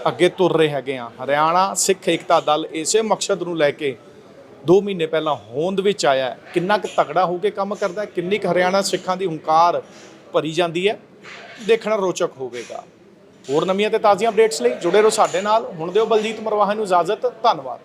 ਅੱਗੇ ਤੁਰ ਰਹੇ ਹੈਗੇ ਆ ਹਰਿਆਣਾ ਸਿੱਖ ਏਕਤਾ ਦਲ ਇਸੇ ਮਕਸਦ ਨੂੰ ਲੈ ਕੇ 2 ਮਹੀਨੇ ਪਹਿਲਾਂ ਹੋਂਦ ਵਿੱਚ ਆਇਆ ਕਿੰਨਾ ਕੁ ਤਗੜਾ ਹੋ ਕੇ ਕੰਮ ਕਰਦਾ ਕਿੰਨੀ ਕੁ ਹਰਿਆਣਾ ਸਿੱਖਾਂ ਦੀ ਹੰਕਾਰ ਭਰੀ ਜਾਂਦੀ ਹੈ, ਦੇਖਣਾ ਰੋਚਕ ਹੋਵੇਗਾ। ਹੋਰ ਨਵੀਆਂ ਤੇ ਤਾਜ਼ੀਆਂ ਅਪਡੇਟਸ ਲਈ ਜੁੜੇ ਰਹੋ ਸਾਡੇ ਨਾਲ। ਹੁਣ ਦਿਓ ਬਲਜੀਤ ਮਰਵਾਹਾ ਨੂੰ ਇਜਾਜ਼ਤ। ਧੰਨਵਾਦ।